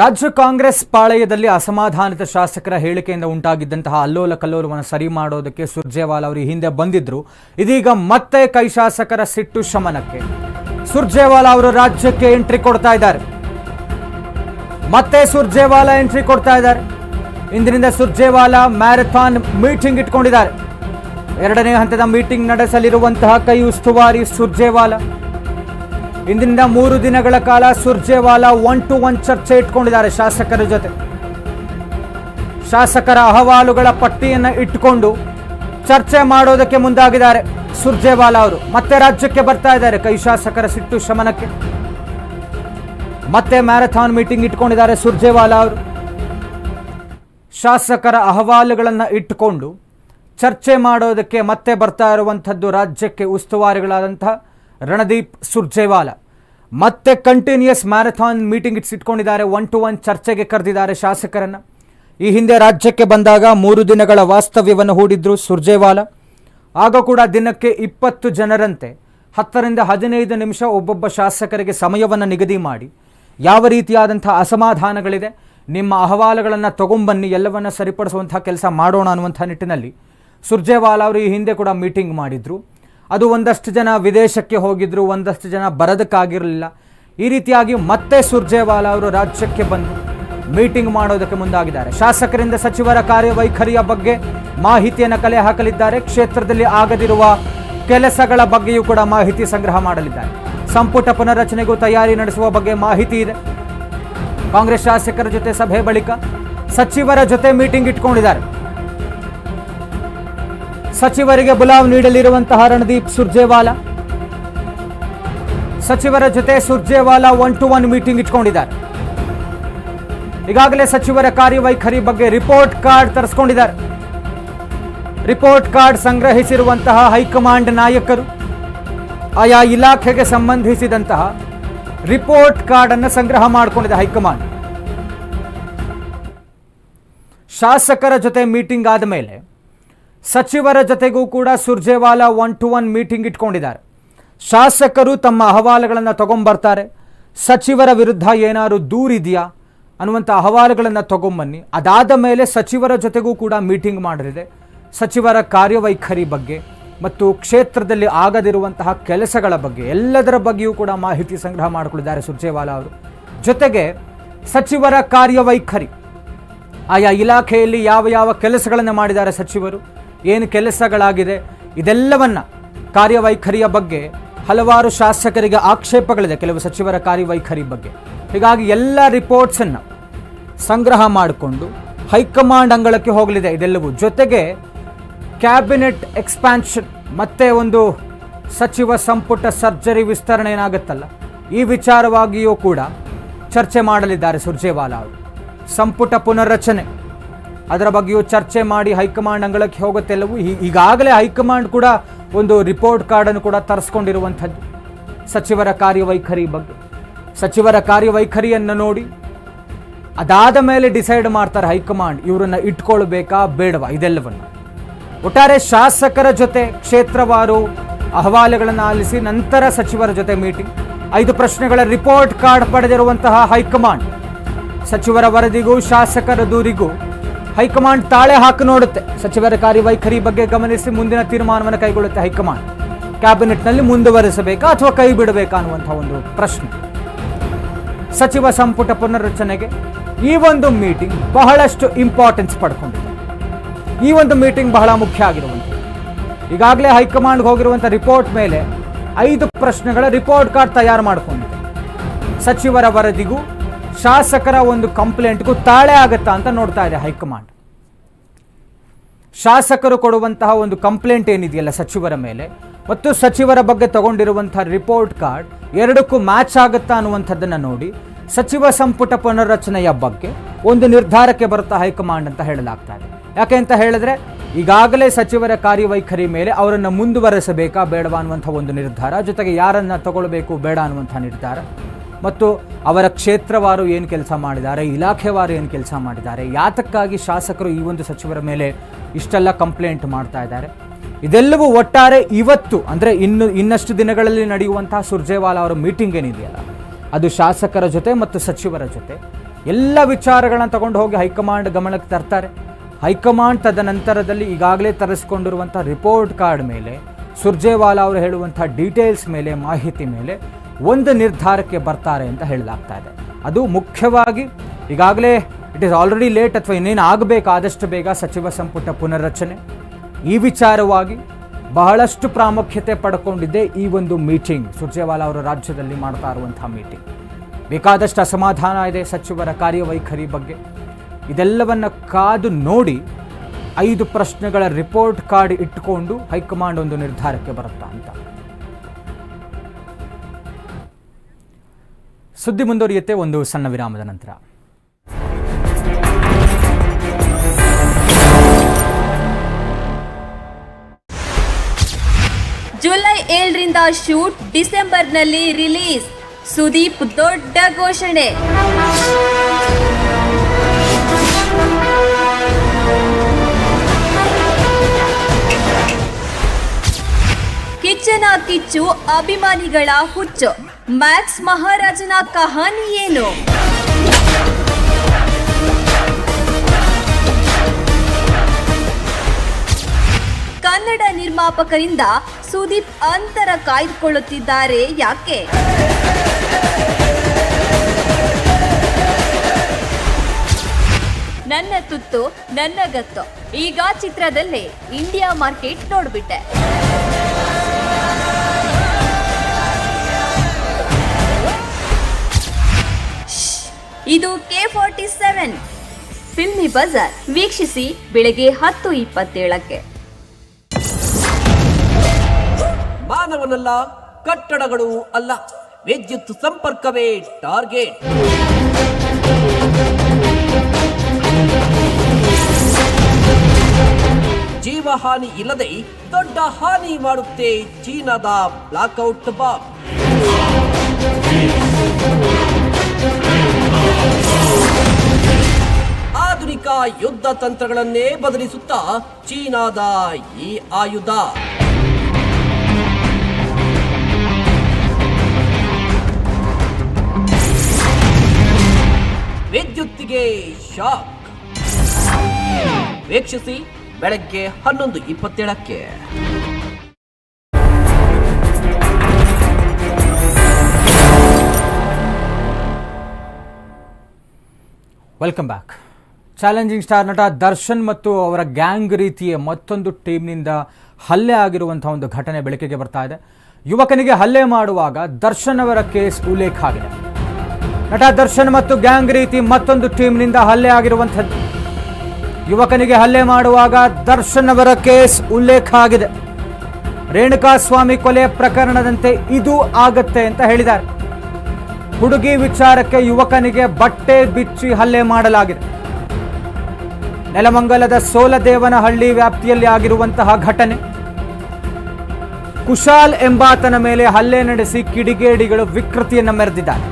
ರಾಜ್ಯ ಕಾಂಗ್ರೆಸ್ ಪಾಳಯದಲ್ಲಿ ಅಸಮಾಧಾನಿತ ಶಾಸಕರ ಹೇಳಿಕೆಯಿಂದ ಉಂಟಾಗಿದ್ದಂತಹ ಅಲ್ಲೋಲ ಕಲ್ಲೋಲವನ್ನು ಸರಿ ಮಾಡೋದಕ್ಕೆ ಸುರ್ಜೇವಾಲ್ ಅವರು ಹಿಂದೆ ಬಂದಿದ್ರು. ಇದೀಗ ಮತ್ತೆ ಕೈ ಶಾಸಕರ ಸಿಟ್ಟು ಶಮನಕ್ಕೆ. ಸುರ್ಜೇವಾಲ ಅವರು ರಾಜ್ಯಕ್ಕೆ ಎಂಟ್ರಿ ಕೊಡ್ತಾ ಇದ್ದಾರೆ. ಮತ್ತೆ ಸುರ್ಜೇವಾಲ ಎಂಟ್ರಿ ಕೊಡ್ತಾ ಇದ್ದಾರೆ. ಇಂದಿನಿಂದ ಸುರ್ಜೇವಾಲ ಮ್ಯಾರಥಾನ್ ಮೀಟಿಂಗ್ ಇಟ್ಕೊಂಡಿದ್ದಾರೆ. ಎರಡನೇ ಹಂತದ ಮೀಟಿಂಗ್ ನಡೆಸಲಿರುವಂತಹ ಕೈ ಉಸ್ತುವಾರಿ ಸುರ್ಜೇವಾಲಾ. ಇಂದಿನಿಂದ ಮೂರು ದಿನಗಳ ಕಾಲ ಸುರ್ಜೇವಾಲಾ ಒನ್ ಟು ಒನ್ ಚರ್ಚೆ ಇಟ್ಕೊಂಡಿದ್ದಾರೆ ಶಾಸಕರ ಜೊತೆ. ಶಾಸಕರ ಅಹವಾಲುಗಳ ಪಟ್ಟಿಯನ್ನು ಇಟ್ಟುಕೊಂಡು ಚರ್ಚೆ ಮಾಡೋದಕ್ಕೆ ಮುಂದಾಗಿದ್ದಾರೆ ಸುರ್ಜೇವಾಲಾ ಅವರು. ಮತ್ತೆ ರಾಜ್ಯಕ್ಕೆ ಬರ್ತಾ ಇದ್ದಾರೆ ಕೈ ಶಾಸಕರ ಸಿಟ್ಟು ಶಮನಕ್ಕೆ. ಮತ್ತೆ ಮ್ಯಾರಥಾನ್ ಮೀಟಿಂಗ್ ಇಟ್ಕೊಂಡಿದ್ದಾರೆ ಸುರ್ಜೇವಾಲಾ ಅವರು. ಶಾಸಕರ ಅಹವಾಲುಗಳನ್ನು ಇಟ್ಟುಕೊಂಡು ಚರ್ಚೆ ಮಾಡೋದಕ್ಕೆ ಮತ್ತೆ ಬರ್ತಾ ಇರುವಂಥದ್ದು ರಾಜ್ಯಕ್ಕೆ ಉಸ್ತುವಾರಿಗಳಾದಂತಹ ರಣದೀಪ್ ಸುರ್ಜೇವಾಲಾ. ಮತ್ತೆ ಕಂಟಿನ್ಯೂಸ್ ಮ್ಯಾರಥಾನ್ ಮೀಟಿಂಗ್ ಇಟ್ಸಿಟ್ಕೊಂಡಿದ್ದಾರೆ. ಒನ್ ಟು ಒನ್ ಚರ್ಚೆಗೆ ಕರೆದಿದ್ದಾರೆ ಶಾಸಕರನ್ನು. ಈ ಹಿಂದೆ ರಾಜ್ಯಕ್ಕೆ ಬಂದಾಗ ಮೂರು ದಿನಗಳ ವಾಸ್ತವ್ಯವನ್ನು ಹೂಡಿದ್ರು ಸುರ್ಜೇವಾಲಾ. ಆಗ ಕೂಡ ದಿನಕ್ಕೆ ಇಪ್ಪತ್ತು ಜನರಂತೆ. ಹತ್ತರಿಂದ ಹದಿನೈದು ನಿಮಿಷ ಒಬ್ಬೊಬ್ಬ ಶಾಸಕರಿಗೆ ಸಮಯವನ್ನು ನಿಗದಿ ಮಾಡಿ. ಯಾವ ರೀತಿಯಾದಂಥ ಅಸಮಾಧಾನಗಳಿದೆ. ನಿಮ್ಮ ಅಹವಾಲುಗಳನ್ನು ತಗೊಂಬನ್ನಿ, ಎಲ್ಲವನ್ನ ಸರಿಪಡಿಸುವಂಥ ಕೆಲಸ ಮಾಡೋಣ ಅನ್ನುವಂಥ ನಿಟ್ಟಿನಲ್ಲಿ ಸುರ್ಜೇವಾಲಾ ಅವರು ಈ ಹಿಂದೆ ಕೂಡ ಮೀಟಿಂಗ್ ಮಾಡಿದ್ರು. ಅದು ಒಂದಷ್ಟು ಜನ ವಿದೇಶಕ್ಕೆ ಹೋಗಿದ್ರು, ಒಂದಷ್ಟು ಜನ ಬರೋದಕ್ಕಾಗಿರಲಿಲ್ಲ. ಈ ರೀತಿಯಾಗಿ ಮತ್ತೆ ಸುರ್ಜೇವಾಲಾ ಅವರು ರಾಜ್ಯಕ್ಕೆ ಬಂದು ಮೀಟಿಂಗ್ ಮಾಡೋದಕ್ಕೆ ಮುಂದಾಗಿದ್ದಾರೆ. ಶಾಸಕರಿಂದ ಸಚಿವರ ಕಾರ್ಯವೈಖರಿಯ ಬಗ್ಗೆ ಮಾಹಿತಿಯನ್ನು ಕಲೆ ಹಾಕಲಿದ್ದಾರೆ. ಕ್ಷೇತ್ರದಲ್ಲಿ ಆಗದಿರುವ ಕೆಲಸಗಳ ಬಗ್ಗೆಯೂ ಕೂಡ ಮಾಹಿತಿ ಸಂಗ್ರಹ ಮಾಡಲಿದ್ದಾರೆ. ಸಂಪುಟ ಪುನರಚನೆಗೂ ತಯಾರಿ ನಡೆಸುವ ಬಗ್ಗೆ ಮಾಹಿತಿ ಇದೆ. ಕಾಂಗ್ರೆಸ್ ಶಾಸಕರ ಜೊತೆ ಸಭೆ ಬಳಿಕ ಸಚಿವರ ಜೊತೆ ಮೀಟಿಂಗ್ ಇಟ್ಕೊಂಡಿದ್ದಾರೆ. ಸಚಿವರಿಗೆ ಬುಲಾವ್ ನೀಡಲಿರುವಂತಹ ರಣದೀಪ್ ಸುರ್ಜೇವಾಲಾ. ಸಚಿವರ ಜೊತೆ Surjewala one to one meeting ಇಟ್ಕೊಂಡಿದ್ದಾರೆ. ಈಗಾಗಲೇ ಸಚಿವರ ಕಾರ್ಯವೈಖರಿ ಬಗ್ಗೆ ರಿಪೋರ್ಟ್ ಕಾರ್ಡ್ ತರಿಸ್ಕೊಂಡಿದ್ದಾರೆ. ರಿಪೋರ್ಟ್ ಕಾರ್ಡ್ ಸಂಗ್ರಹಿಸಿರುವಂತಹ ಹೈಕಮಾಂಡ್ ನಾಯಕರು, ಆಯಾ ಇಲಾಖೆಗೆ ಸಂಬಂಧಿಸಿದಂತಹ ರಿಪೋರ್ಟ್ ಕಾರ್ಡ್ ಅನ್ನು ಸಂಗ್ರಹ ಮಾಡಿಕೊಂಡಿದೆ ಹೈಕಮಾಂಡ್. ಶಾಸಕರ ಜೊತೆ ಮೀಟಿಂಗ್ ಆದ ಮೇಲೆ ಸಚಿವರ ಜೊತೆಗೂ ಕೂಡ Surjewala one to one meeting ಇಟ್ಕೊಂಡಿದ್ದಾರೆ. ಶಾಸಕರು ತಮ್ಮ ಅಹವಾಲುಗಳನ್ನು ತಗೊಂಬರ್ತಾರೆ. ಸಚಿವರ ವಿರುದ್ಧ ಏನಾದರೂ ದೂರಿದೆಯಾ? ಅನ್ನುವಂಥ ಅಹವಾಲುಗಳನ್ನು ತಗೊಂಬನ್ನಿ. ಅದಾದ ಮೇಲೆ ಸಚಿವರ ಜೊತೆಗೂ ಕೂಡ ಮೀಟಿಂಗ್ ಮಾಡಲಿದೆ. ಸಚಿವರ ಕಾರ್ಯವೈಖರಿ ಬಗ್ಗೆ ಮತ್ತು ಕ್ಷೇತ್ರದಲ್ಲಿ ಆಗದಿರುವಂತಹ ಕೆಲಸಗಳ ಬಗ್ಗೆ ಎಲ್ಲದರ ಬಗ್ಗೆಯೂ ಕೂಡ ಮಾಹಿತಿ ಸಂಗ್ರಹ ಮಾಡಿಕೊಂಡಿದ್ದಾರೆ ಸುರ್ಜೇವಾಲಾ ಅವರು. ಜೊತೆಗೆ ಸಚಿವರ ಕಾರ್ಯವೈಖರಿ. ಆಯಾ ಇಲಾಖೆಯಲ್ಲಿ ಯಾವ ಯಾವ ಕೆಲಸಗಳನ್ನು ಮಾಡಿದ್ದಾರೆ ಸಚಿವರು? ಏನು ಕೆಲಸಗಳಾಗಿದೆ, ಇದೆಲ್ಲವನ್ನು ಕಾರ್ಯವೈಖರಿಯ ಬಗ್ಗೆ ಹಲವಾರು ಶಾಸಕರಿಗೆ ಆಕ್ಷೇಪಗಳಿದೆ, ಕೆಲವು ಸಚಿವರ ಕಾರ್ಯವೈಖರಿ ಬಗ್ಗೆ. ಹೀಗಾಗಿ ಎಲ್ಲ ರಿಪೋರ್ಟ್ಸನ್ನು ಸಂಗ್ರಹ ಮಾಡಿಕೊಂಡು ಹೈಕಮಾಂಡ್ ಅಂಗಳಕ್ಕೆ ಹೋಗಲಿದೆ. ಇದೆಲ್ಲವೂ ಜೊತೆಗೆ ಕ್ಯಾಬಿನೆಟ್ ಎಕ್ಸ್ಪ್ಯಾನ್ಷನ್, ಮತ್ತೆ ಒಂದು ಸಚಿವ ಸಂಪುಟ ಸರ್ಜರಿ ವಿಸ್ತರಣೆ ಏನಾಗುತ್ತಲ್ಲ, ಈ ವಿಚಾರವಾಗಿಯೂ ಕೂಡ ಚರ್ಚೆ ಮಾಡಲಿದ್ದಾರೆ ಸುರ್ಜೇವಾಲಾ ಅವರು. ಸಂಪುಟ ಪುನರ್ರಚನೆ. ಅದರ ಬಗ್ಗೆಯೂ ಚರ್ಚೆ ಮಾಡಿ ಹೈಕಮಾಂಡ್ ಅಂಗಳಕ್ಕೆ ಹೋಗುತ್ತೆಲ್ಲವೂ ಈಗಾಗಲೇ ಹೈಕಮಾಂಡ್ ಕೂಡ ಒಂದು ರಿಪೋರ್ಟ್ ಕಾರ್ಡನ್ನು ಕೂಡ ತರಿಸ್ಕೊಂಡಿರುವಂಥದ್ದು. ಸಚಿವರ ಕಾರ್ಯವೈಖರಿ ಬಗ್ಗೆ. ಸಚಿವರ ಕಾರ್ಯವೈಖರಿಯನ್ನು ನೋಡಿ ಅದಾದ ಮೇಲೆ ಡಿಸೈಡ್ ಮಾಡ್ತಾರೆ ಹೈಕಮಾಂಡ್, ಇವರನ್ನು ಇಟ್ಕೊಳ್ಬೇಕಾ ಬೇಡವಾ ಇದೆಲ್ಲವನ್ನು. ಒಟ್ಟಾರೆ ಶಾಸಕರ ಜೊತೆ ಕ್ಷೇತ್ರವಾರು ಅಹವಾಲುಗಳನ್ನು ಆಲಿಸಿ ನಂತರ ಸಚಿವರ ಜೊತೆ ಮೀಟಿಂಗ್. ಐದು ಪ್ರಶ್ನೆಗಳ ರಿಪೋರ್ಟ್ ಕಾರ್ಡ್ ಪಡೆದಿರುವಂತಹ ಹೈಕಮಾಂಡ್. ಸಚಿವರ ವರದಿಗೂ ಶಾಸಕರ ದೂರಿಗೂ ಹೈಕಮಾಂಡ್ ತಾಳೆ ಹಾಕಿ ನೋಡುತ್ತೆ. ಸಚಿವರ ಕಾರ್ಯವೈಖರಿ ಬಗ್ಗೆ ಗಮನಿಸಿ ಮುಂದಿನ ತೀರ್ಮಾನವನ್ನು ಕೈಗೊಳ್ಳುತ್ತೆ ಹೈಕಮಾಂಡ್. ಕ್ಯಾಬಿನೆಟ್ನಲ್ಲಿ ಮುಂದುವರಿಸಬೇಕಾ ಅಥವಾ ಕೈ ಬಿಡಬೇಕಾ ಅನ್ನುವಂಥ ಒಂದು ಪ್ರಶ್ನೆ. ಸಚಿವ ಸಂಪುಟ ಪುನರ್ರಚನೆಗೆ ಈ ಒಂದು ಮೀಟಿಂಗ್ ಬಹಳಷ್ಟು ಇಂಪಾರ್ಟೆನ್ಸ್ ಪಡ್ಕೊಂಡಿದೆ. ಈ ಒಂದು ಮೀಟಿಂಗ್ ಬಹಳ ಮುಖ್ಯ ಆಗಿರುವಂಥದ್ದು. ಈಗಾಗಲೇ ಹೈಕಮಾಂಡ್ಗೆ ಹೋಗಿರುವಂಥ ರಿಪೋರ್ಟ್ ಮೇಲೆ ಐದು ಪ್ರಶ್ನೆಗಳ ರಿಪೋರ್ಟ್ ಕಾರ್ಡ್ ತಯಾರು ಮಾಡಿಕೊಂಡಿದೆ. ಸಚಿವರ ವರದಿಗೂ ಶಾಸಕರ ಒಂದು ಕಂಪ್ಲೇಂಟ್ಗೂ ತಾಳೆ ಆಗತ್ತಾ ಅಂತ ನೋಡ್ತಾ ಇದೆ ಹೈಕಮಾಂಡ್. ಶಾಸಕರು ಕೊಡುವಂತಹ ಒಂದು ಕಂಪ್ಲೇಂಟ್ ಏನಿದೆಯಲ್ಲ ಸಚಿವರ ಮೇಲೆ, ಮತ್ತು ಸಚಿವರ ಬಗ್ಗೆ ತಗೊಂಡಿರುವಂತಹ ರಿಪೋರ್ಟ್ ಕಾರ್ಡ್ ಎರಡಕ್ಕೂ ಮ್ಯಾಚ್ ಆಗುತ್ತಾ ಅನ್ನುವಂಥದ್ದನ್ನು ನೋಡಿ ಸಚಿವ ಸಂಪುಟ ಪುನರ್ರಚನೆಯ ಬಗ್ಗೆ ಒಂದು ನಿರ್ಧಾರಕ್ಕೆ ಬರುತ್ತಾ ಹೈಕಮಾಂಡ್ ಅಂತ ಹೇಳಲಾಗ್ತಾ ಇದೆ. ಯಾಕೆ ಅಂತ ಹೇಳಿದ್ರೆ, ಈಗಾಗಲೇ ಸಚಿವರ ಕಾರ್ಯವೈಖರಿ ಮೇಲೆ ಅವರನ್ನು ಮುಂದುವರೆಸಬೇಕಾ ಬೇಡವಾ ಅನ್ನುವಂಥ ಒಂದು ನಿರ್ಧಾರ, ಜೊತೆಗೆ ಯಾರನ್ನು ತಗೊಳ್ಬೇಕು ಬೇಡ ಅನ್ನುವಂಥ ನಿರ್ಧಾರ ಮತ್ತು ಅವರ ಕ್ಷೇತ್ರವಾರು ಏನು ಕೆಲಸ ಮಾಡಿದ್ದಾರೆ, ಇಲಾಖೆವಾರು ಏನು ಕೆಲಸ ಮಾಡಿದ್ದಾರೆ, ಯಾತಕ್ಕಾಗಿ ಶಾಸಕರು ಈ ಒಂದು ಸಚಿವರ ಮೇಲೆ ಇಷ್ಟೆಲ್ಲ ಕಂಪ್ಲೇಂಟ್ ಮಾಡ್ತಾ ಇದ್ದಾರೆ? ಇದೆಲ್ಲವೂ ಒಟ್ಟಾರೆ ಇವತ್ತು, ಅಂದರೆ ಇನ್ನು, ಇನ್ನಷ್ಟು ದಿನಗಳಲ್ಲಿ ನಡೆಯುವಂತಹ ಸುರ್ಜೇವಾಲಾ ಅವರ ಮೀಟಿಂಗ್ ಏನಿದೆಯಲ್ಲ, ಅದು ಶಾಸಕರ ಜೊತೆ ಮತ್ತು ಸಚಿವರ ಜೊತೆ. ಎಲ್ಲ ವಿಚಾರಗಳನ್ನು ತಗೊಂಡು ಹೋಗಿ ಹೈಕಮಾಂಡ್ ಗಮನಕ್ಕೆ ತರ್ತಾರೆ. ಹೈಕಮಾಂಡ್ ತದನಂತರದಲ್ಲಿ ಈಗಾಗಲೇ ತರಿಸ್ಕೊಂಡಿರುವಂಥ ರಿಪೋರ್ಟ್ ಕಾರ್ಡ್ ಮೇಲೆ, ಸುರ್ಜೇವಾಲಾ ಅವರು ಹೇಳುವಂಥ ಡೀಟೇಲ್ಸ್ ಮೇಲೆ, ಮಾಹಿತಿ ಮೇಲೆ ಒಂದು ನಿರ್ಧಾರಕ್ಕೆ ಬರ್ತಾರೆ ಅಂತ ಹೇಳಲಾಗ್ತಾ ಇದೆ. ಅದು ಮುಖ್ಯವಾಗಿ ಈಗಾಗಲೇ ಇಟ್ ಈಸ್ ಆಲ್ರೆಡಿ ಲೇಟ್ ಅಥವಾ ಇನ್ನೇನು ಆಗಬೇಕಾದಷ್ಟು ಬೇಗ ಸಚಿವ ಸಂಪುಟ ಪುನರ್ರಚನೆ. ಈ ವಿಚಾರವಾಗಿ ಬಹಳಷ್ಟು ಪ್ರಾಮುಖ್ಯತೆ ಪಡ್ಕೊಂಡಿದ್ದೆ ಈ ಒಂದು ಮೀಟಿಂಗ್. ಸುರ್ಜೇವಾಲಾ ಅವರ ರಾಜ್ಯದಲ್ಲಿ ಮಾಡ್ತಾ ಇರುವಂತಹ ಮೀಟಿಂಗ್. ಬೇಕಾದಷ್ಟು ಅಸಮಾಧಾನ ಇದೆ ಸಚಿವರ ಕಾರ್ಯವೈಖರಿ ಬಗ್ಗೆ. ಇದೆಲ್ಲವನ್ನು ಕಾದು ನೋಡಿ ಐದು ಪ್ರಶ್ನೆಗಳ ರಿಪೋರ್ಟ್ ಕಾರ್ಡ್ ಇಟ್ಟುಕೊಂಡು ಹೈಕಮಾಂಡ್ ಒಂದು ನಿರ್ಧಾರಕ್ಕೆ ಬರುತ್ತಾ ಅಂತ. ಸುದ್ದಿ ಮುಂದುವರಿಯುತ್ತೆ ಒಂದು ಸಣ್ಣ ವಿರಾಮದ ನಂತರ.
ಜುಲೈ ಏಳರಿಂದ ಶೂಟ್ ಡಿಸೆಂಬರ್ನಲ್ಲಿ ರಿಲೀಸ್. ಸುದೀಪ್ ದೊಡ್ಡ ಘೋಷಣೆ. ಕಿಚ್ಚನ ಕಿಚ್ಚು ಅಭಿಮಾನಿಗಳ ಹುಚ್ಚು. ಮ್ಯಾಕ್ಸ್ ಮಹಾರಾಜನ ಕಹಾನಿ ಏನು ಕನ್ನಡ ನಿರ್ಮಾಪಕರಿಂದ ಸುದೀಪ್ ಅಂತರ ಕಾಯ್ದುಕೊಳ್ಳುತ್ತಿದ್ದಾರೆ ಯಾಕೆ ನನ್ನ ತುತ್ತು ನನ್ನ ಗತ್ತು ಈಗ ಚಿತ್ರದಲ್ಲೇ ಇಂಡಿಯಾ ಮಾರ್ಕೆಟ್ ನೋಡ್ಬಿಟ್ಟೆ ಇದು K forty seven filmy bazaar. ವೀಕ್ಷಿಸಿ ಬೆಳಗ್ಗೆ ಹತ್ತು ಇಪ್ಪತ್ತೇಳಕ್ಕೆ.
ಮಾನವನಲ್ಲ, ಕಟ್ಟಡಗಳು ಅಲ್ಲ. ವಿದ್ಯುತ್ ಸಂಪರ್ಕವೇ ಟಾರ್ಗೆಟ್. ಜೀವಹಾನಿ ಇಲ್ಲದೆ ದೊಡ್ಡ ಹಾನಿ ಮಾಡುತ್ತೆ ಚೀನಾದ ಬ್ಲಾಕ್ಔಟ್ ಬಾಂಬ್ ಆಧುನಿಕ ಯುದ್ಧ ತಂತ್ರಗಳನ್ನೇ ಬದಲಿಸುತ್ತಾ ಚೀನಾದ ಈ ಆಯುಧ. ವಿದ್ಯುತ್ತಿಗೆ ಶಾಕ್. ವೀಕ್ಷಿಸಿ ಬೆಳಗ್ಗೆ ಹನ್ನೊಂದು ಇಪ್ಪತ್ತೇಳಕ್ಕೆ.
ವೆಲ್ಕಮ್ ಬ್ಯಾಕ್ ಚಾಲೆಂಜಿಂಗ್ ಸ್ಟಾರ್ ನಟ ದರ್ಶನ್ ಮತ್ತು ಅವರ ಗ್ಯಾಂಗ್ ರೀತಿಯ ಮತ್ತೊಂದು ಟೀಮ್ನಿಂದ ಹಲ್ಲೆ ಆಗಿರುವಂತಹ ಒಂದು ಘಟನೆ ಬೆಳಕಿಗೆ ಬರ್ತಾ ಇದೆ. ಯುವಕನಿಗೆ ಹಲ್ಲೆ ಮಾಡುವಾಗ ದರ್ಶನ್ ಅವರ ಕೇಸ್ ಉಲ್ಲೇಖ ಆಗಿದೆ. ನಟ ದರ್ಶನ್ ಮತ್ತು ಗ್ಯಾಂಗ್ ರೀತಿ ಮತ್ತೊಂದು ಟೀಮ್ನಿಂದ ಹಲ್ಲೆ ಆಗಿರುವಂಥದ್ದು. ಯುವಕನಿಗೆ ಹಲ್ಲೆ ಮಾಡುವಾಗ ದರ್ಶನ್ ಅವರ ಕೇಸ್ ಉಲ್ಲೇಖ ಆಗಿದೆ. ರೇಣುಕಾಸ್ವಾಮಿ ಕೊಲೆ ಪ್ರಕರಣದಂತೆ ಇದು ಆಗತ್ತೆ ಅಂತ ಹೇಳಿದ್ದಾರೆ. ಹುಡುಗಿ ವಿಚಾರಕ್ಕೆ ಯುವಕನಿಗೆ ಬಟ್ಟೆ ಬಿಚ್ಚಿ ಹಲ್ಲೆ ಮಾಡಲಾಗಿದೆ. ನೆಲಮಂಗಲದ ಸೋಲದೇವನಹಳ್ಳಿ ವ್ಯಾಪ್ತಿಯಲ್ಲಿ ಆಗಿರುವಂತಹ ಘಟನೆ. ಕುಶಾಲ್ ಎಂಬಾತನ ಮೇಲೆ ಹಲ್ಲೆ ನಡೆಸಿ ಕಿಡಿಗೇಡಿಗಳು ವಿಕೃತಿಯನ್ನು ಮೆರೆದಿದ್ದಾರೆ.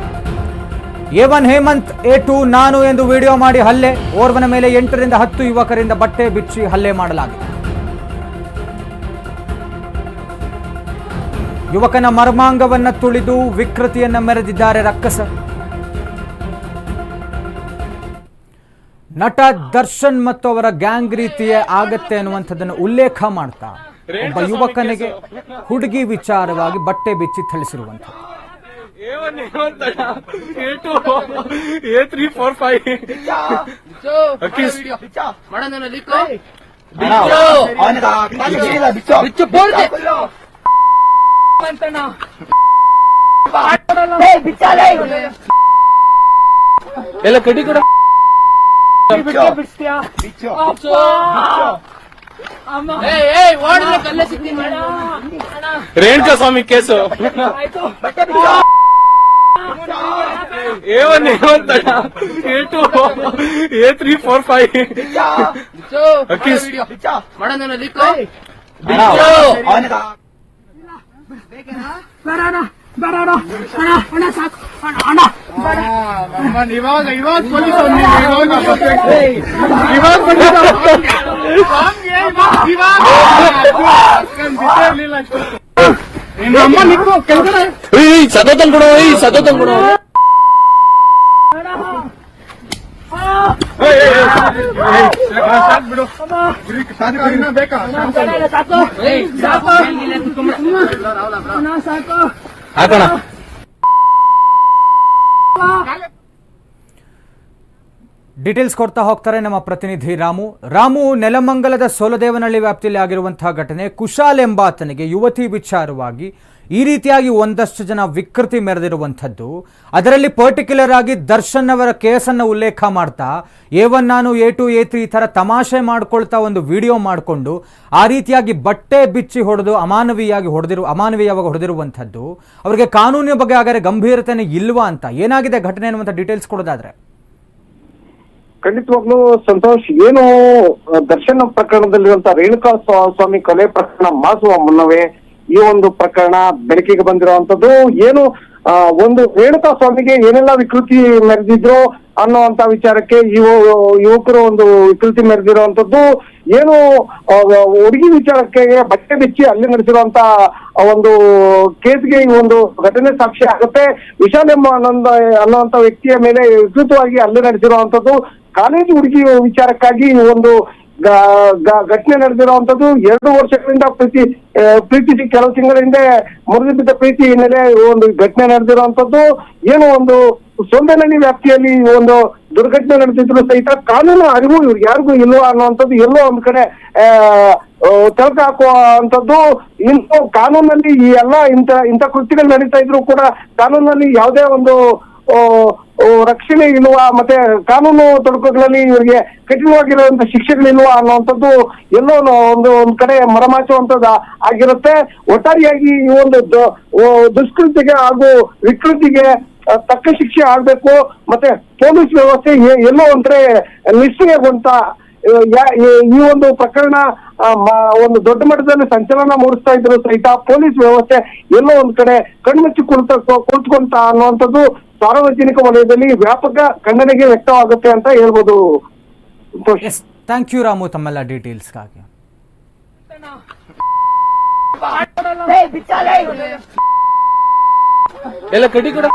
ಒನ್ ಹೇಮಂತ್ ಎ ಟು ನಾನು ಎಂದು ವಿಡಿಯೋ ಮಾಡಿ ಹಲ್ಲೆ. ಓರ್ವನ ಮೇಲೆ ಎಂಟರಿಂದ ಹತ್ತು ಯುವಕರಿಂದ ಬಟ್ಟೆ ಬಿಚ್ಚಿ ಹಲ್ಲೆ ಮಾಡಲಾಗಿದೆ. ಯುವಕನ ಮರ್ಮಾಂಗವನ್ನು ತುಳಿದು ವಿಕೃತಿಯನ್ನು ಮೆರೆದಿದ್ದಾರೆ ರಕ್ಕಸ. ನಟ ದರ್ಶನ್ ಮತ್ತು ಅವರ ಗ್ಯಾಂಗ್ ರೀತಿಯೇ ಆಗತ್ತೆ ಅನ್ನುವಂಥದ್ದನ್ನು ಉಲ್ಲೇಖ ಮಾಡ್ತಾ ಒಬ್ಬ ಯುವಕನಿಗೆ ಹುಡುಗಿ ವಿಚಾರವಾಗಿ ಬಟ್ಟೆ ಬಿಚ್ಚಿ ಥಳಿಸಿರುವಂಥದ್ದು.
ಎಲ್ಲ ಕಡಿ A two A three four five ಎಲ್ಲ ಕಡಿ ಕೂಡ Renuka Swamy case A one A one ತಡ A two A three four five ಮಾಡೋಣ ಇವಾಗ ನಮ್ಮ ನಿಕ್ಕು ಕೆಳಗಡೆ ಸತತಂ ಕೊಡು ಈ ಸತತಂ ಕೊಡು ಬಿಡು ಹಾಕೋಣ.
ಡೀಟೇಲ್ಸ್ ಕೊಡ್ತಾ ಹೋಗ್ತಾರೆ ನಮ್ಮ ಪ್ರತಿನಿಧಿ ರಾಮು. ರಾಮು, ನೆಲಮಂಗಲದ ಸೋಲದೇವನಹಳ್ಳಿ ವ್ಯಾಪ್ತಿಯಲ್ಲಿ ಆಗಿರುವಂತಹ ಘಟನೆ ಕುಶಾಲ್ ಎಂಬಾತನಿಗೆ ಯುವತಿ ವಿಚಾರವಾಗಿ ಈ ರೀತಿಯಾಗಿ ಒಂದಷ್ಟು ಜನ ವಿಕೃತಿ ಮೆರೆದಿರುವಂಥದ್ದು. ಅದರಲ್ಲಿ ಪರ್ಟಿಕ್ಯುಲರ್ ಆಗಿ ದರ್ಶನ್ ಅವರ ಕೇಸನ್ನು ಉಲ್ಲೇಖ ಮಾಡ್ತಾ, ಎ ಒನ್ ನಾನು, ಎ ಟು, ಎ ತ್ರೀ ಈ ಥರ ತಮಾಷೆ ಮಾಡ್ಕೊಳ್ತಾ ಒಂದು ವಿಡಿಯೋ ಮಾಡಿಕೊಂಡು, ಆ ರೀತಿಯಾಗಿ ಬಟ್ಟೆ ಬಿಚ್ಚಿ ಹೊಡೆದು ಅಮಾನವೀಯಾಗಿ ಹೊಡೆದಿರು, ಅಮಾನವೀಯವಾಗಿ ಹೊಡೆದಿರುವಂಥದ್ದು. ಅವರಿಗೆ ಕಾನೂನಿನ ಬಗ್ಗೆ ಆಗಾರೆ ಗಂಭೀರತೆನೇ ಇಲ್ವಾ ಅಂತ. ಏನಾಗಿದೆ ಘಟನೆ ಅನ್ನುವಂಥ ಡೀಟೇಲ್ಸ್ ಕೊಡೋದಾದ್ರೆ?
ಖಂಡಿತವಾಗ್ಲೂ ಸಂತೋಷ್, ಏನು ದರ್ಶನ ಪ್ರಕರಣದಲ್ಲಿರುವಂತಹ ರೇಣುಕಾ ಸ್ವಾಮಿ ಕೊಲೆ ಪ್ರಕರಣ ಮಾಸುವ ಮುನ್ನವೇ ಈ ಒಂದು ಪ್ರಕರಣ ಬೆಳಕಿಗೆ ಬಂದಿರುವಂತದ್ದು. ಏನು ಒಂದು ರೇಣುಕಾ ಸ್ವಾಮಿಗೆ ಏನೆಲ್ಲ ವಿಕೃತಿ ಮೆರೆದಿದ್ರು ಅನ್ನುವಂತ ವಿಚಾರಕ್ಕೆ ಯುವ, ಯುವಕರು ಒಂದು ವಿಕೃತಿ ಮೆರೆದಿರುವಂತದ್ದು. ಏನು ಹುಡುಗಿ ವಿಚಾರಕ್ಕೆ ಬಟ್ಟೆ ಬಿಚ್ಚಿ ಅಲ್ಲಿ ನಡೆಸಿರುವಂತ ಒಂದು ಕೇಸ್ಗೆ ಈ ಒಂದು ಘಟನೆ ಸಾಕ್ಷಿ ಆಗುತ್ತೆ. ವಿಶಾಲ್ ಎಂಬ ಆನಂದ ಅನ್ನುವಂತ ವ್ಯಕ್ತಿಯ ಮೇಲೆ ವಿಕೃತವಾಗಿ ಅಲ್ಲಿ ನಡೆಸಿರುವಂತದ್ದು. ಕಾಲೇಜು ಹುಡುಗಿ ವಿಚಾರಕ್ಕಾಗಿ ಒಂದು ಘಟನೆ ನಡೆದಿರುವಂತದ್ದು ಎರಡು ವರ್ಷಗಳಿಂದ ಪ್ರೀತಿ ಪ್ರೀತಿ ಕೆಲವು ತಿಂಗಳ ಹಿಂದೆ ಮುರಿದು ಬಿದ್ದ ಪ್ರೀತಿ ಹಿನ್ನೆಲೆ ಒಂದು ಘಟನೆ ನಡೆದಿರುವಂತದ್ದು ಏನು ಒಂದು ಸೊಂದನಹಳ್ಳಿ ವ್ಯಾಪ್ತಿಯಲ್ಲಿ ಒಂದು ದುರ್ಘಟನೆ ನಡೆದಿದ್ರು ಸಹಿತ ಕಾನೂನು ಅರಿವು ಇವ್ರಿಗೆ ಯಾರಿಗೂ ಇಲ್ವಾ ಅನ್ನುವಂಥದ್ದು ಎಲ್ಲೋ ಒಂದ್ ಕಡೆ ತಳಕ ಹಾಕುವ ತಳಕ ಹಾಕುವಂಥದ್ದು. ಇನ್ನು ಕಾನೂನಲ್ಲಿ ಈ ಎಲ್ಲ ಇಂಥ ಇಂಥ ಕೃತ್ಯಗಳು ನಡೀತಾ ಇದ್ರು ಕೂಡ ಕಾನೂನಲ್ಲಿ ಯಾವುದೇ ಒಂದು ರಕ್ಷಣೆ ಇಲ್ವಾ? ಮತ್ತೆ ಕಾನೂನು ತೊಡಕುಗಳಲ್ಲಿ ಇವರಿಗೆ ಕಠಿಣವಾಗಿರುವಂತ ಶಿಕ್ಷೆಗಳಿಲ್ವಾ ಅನ್ನುವಂಥದ್ದು ಎಲ್ಲೋ ಒಂದು, ಒಂದ್ ಕಡೆ ಮರಮಾಚುವಂಥದ್ದು ಆಗಿರುತ್ತೆ. ಒಟ್ಟಾರೆಯಾಗಿ ಈ ಒಂದು ದುಷ್ಕೃತಿಗೆ ಹಾಗೂ ವಿಕೃತಿಗೆ ತಕ್ಕ ಶಿಕ್ಷೆ ಆಗ್ಬೇಕು. ಮತ್ತೆ ಪೊಲೀಸ್ ವ್ಯವಸ್ಥೆ ಎಲ್ಲೋ ಒಂದ್ ಕಡೆ ಈ ಈ ಒಂದು ಪ್ರಕರಣ ಒಂದು ದೊಡ್ಡ ಮಟ್ಟದಲ್ಲಿ ಸಂಚಲನ ಮೂಡಿಸ್ತಾ ಇದ್ರು ಸಹಿತ ಪೊಲೀಸ್ ವ್ಯವಸ್ಥೆ ಎಲ್ಲೋ ಒಂದ್ ಕಡೆ ಕಣ್ಮುಚ್ಚಿ ಕುಳಿತ ಕುಳಿತುಕೊಂತ ಅನ್ನುವಂಥದ್ದು ಸಾರ್ವಜನಿಕ ವಲಯದಲ್ಲಿ ವ್ಯಾಪಕ ಖಂಡನೆಗೆ ವ್ಯಕ್ತವಾಗುತ್ತೆ ಅಂತ ಹೇಳ್ಬೋದು.
ಥ್ಯಾಂಕ್ ಯು ರಾಮು ತಮ್ಮೆಲ್ಲ ಡೀಟೇಲ್ಸ್ಗಾಗಿ
ಎಲ್ಲ ಕಡಿ ಕೂಡ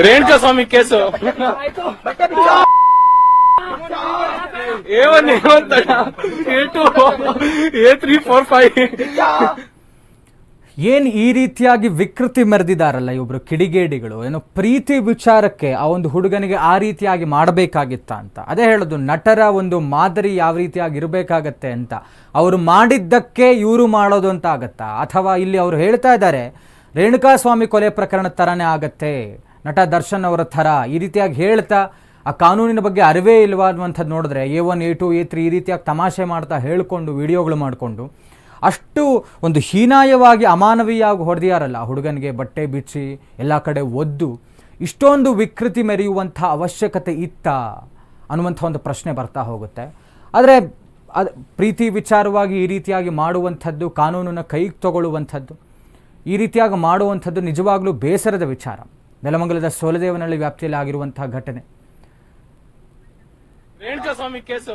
Renuka Swamy case. A one A one A two A three four five
ಏನು ಈ ರೀತಿಯಾಗಿ ವಿಕೃತಿ ಮೆರೆದಿದ್ದಾರಲ್ಲ ಇವರು ಕಿಡಿಗೇಡಿಗಳು? ಏನೋ ಪ್ರೀತಿ ವಿಚಾರಕ್ಕೆ ಆ ಒಂದು ಹುಡುಗನಿಗೆ ಆ ರೀತಿಯಾಗಿ ಮಾಡಬೇಕಾಗಿತ್ತ ಅಂತ. ಅದೇ ಹೇಳೋದು, ನಟರ ಒಂದು ಮಾದರಿ ಯಾವ ರೀತಿಯಾಗಿ ಇರಬೇಕಾಗತ್ತೆ ಅಂತ. ಅವರು ಮಾಡಿದ್ದಕ್ಕೆ ಇವರು ಮಾಡೋದು ಅಂತ ಆಗತ್ತಾ? ಅಥವಾ ಇಲ್ಲಿ ಅವರು ಹೇಳ್ತಾ ಇದ್ದಾರೆ, ರೇಣುಕಾಸ್ವಾಮಿ ಕೊಲೆ ಪ್ರಕರಣ ಥರನೇ ಆಗತ್ತೆ, ನಟ ದರ್ಶನ್ ಅವರ ಥರ. ಈ ರೀತಿಯಾಗಿ ಹೇಳ್ತಾ, ಆ ಕಾನೂನಿನ ಬಗ್ಗೆ ಅರಿವೇ ಇಲ್ವಾ ಅನ್ನುವಂಥದ್ದು ನೋಡಿದ್ರೆ, A one, A two, A three ಈ ರೀತಿಯಾಗಿ ತಮಾಷೆ ಮಾಡ್ತಾ ಹೇಳ್ಕೊಂಡು, ವಿಡಿಯೋಗಳು ಮಾಡಿಕೊಂಡು ಅಷ್ಟು ಒಂದು ಹೀನಾಯವಾಗಿ ಅಮಾನವೀಯವಾಗಿ ಹೊಡೆದಿಯಾರಲ್ಲ ಹುಡುಗನಿಗೆ ಬಟ್ಟೆ ಬಿಚ್ಚಿ ಎಲ್ಲ ಕಡೆ ಒದ್ದು. ಇಷ್ಟೊಂದು ವಿಕೃತಿ ಮೆರೆಯುವಂಥ ಅವಶ್ಯಕತೆ ಇತ್ತ? ಅನ್ನುವಂಥ ಒಂದು ಪ್ರಶ್ನೆ ಬರ್ತಾ ಹೋಗುತ್ತೆ. ಆದರೆ ಅದು ಪ್ರೀತಿ ವಿಚಾರವಾಗಿ ಈ ರೀತಿಯಾಗಿ ಮಾಡುವಂಥದ್ದು ಕಾನೂನನ್ನು ಕೈಗೆ ತಗೊಳ್ಳುವಂಥದ್ದು ಈ ರೀತಿಯಾಗಿ ಮಾಡುವಂಥದ್ದು ನಿಜವಾಗಲೂ ಬೇಸರದ ವಿಚಾರ. ನೆಲಮಂಗಲದ ಸೋಲದೇವನಹಳ್ಳಿ ವ್ಯಾಪ್ತಿಯಲ್ಲಿ ಆಗಿರುವಂತಹ ಘಟನೆ.
ರೇಣುಕಾ ಸ್ವಾಮಿ ಕೇಸು.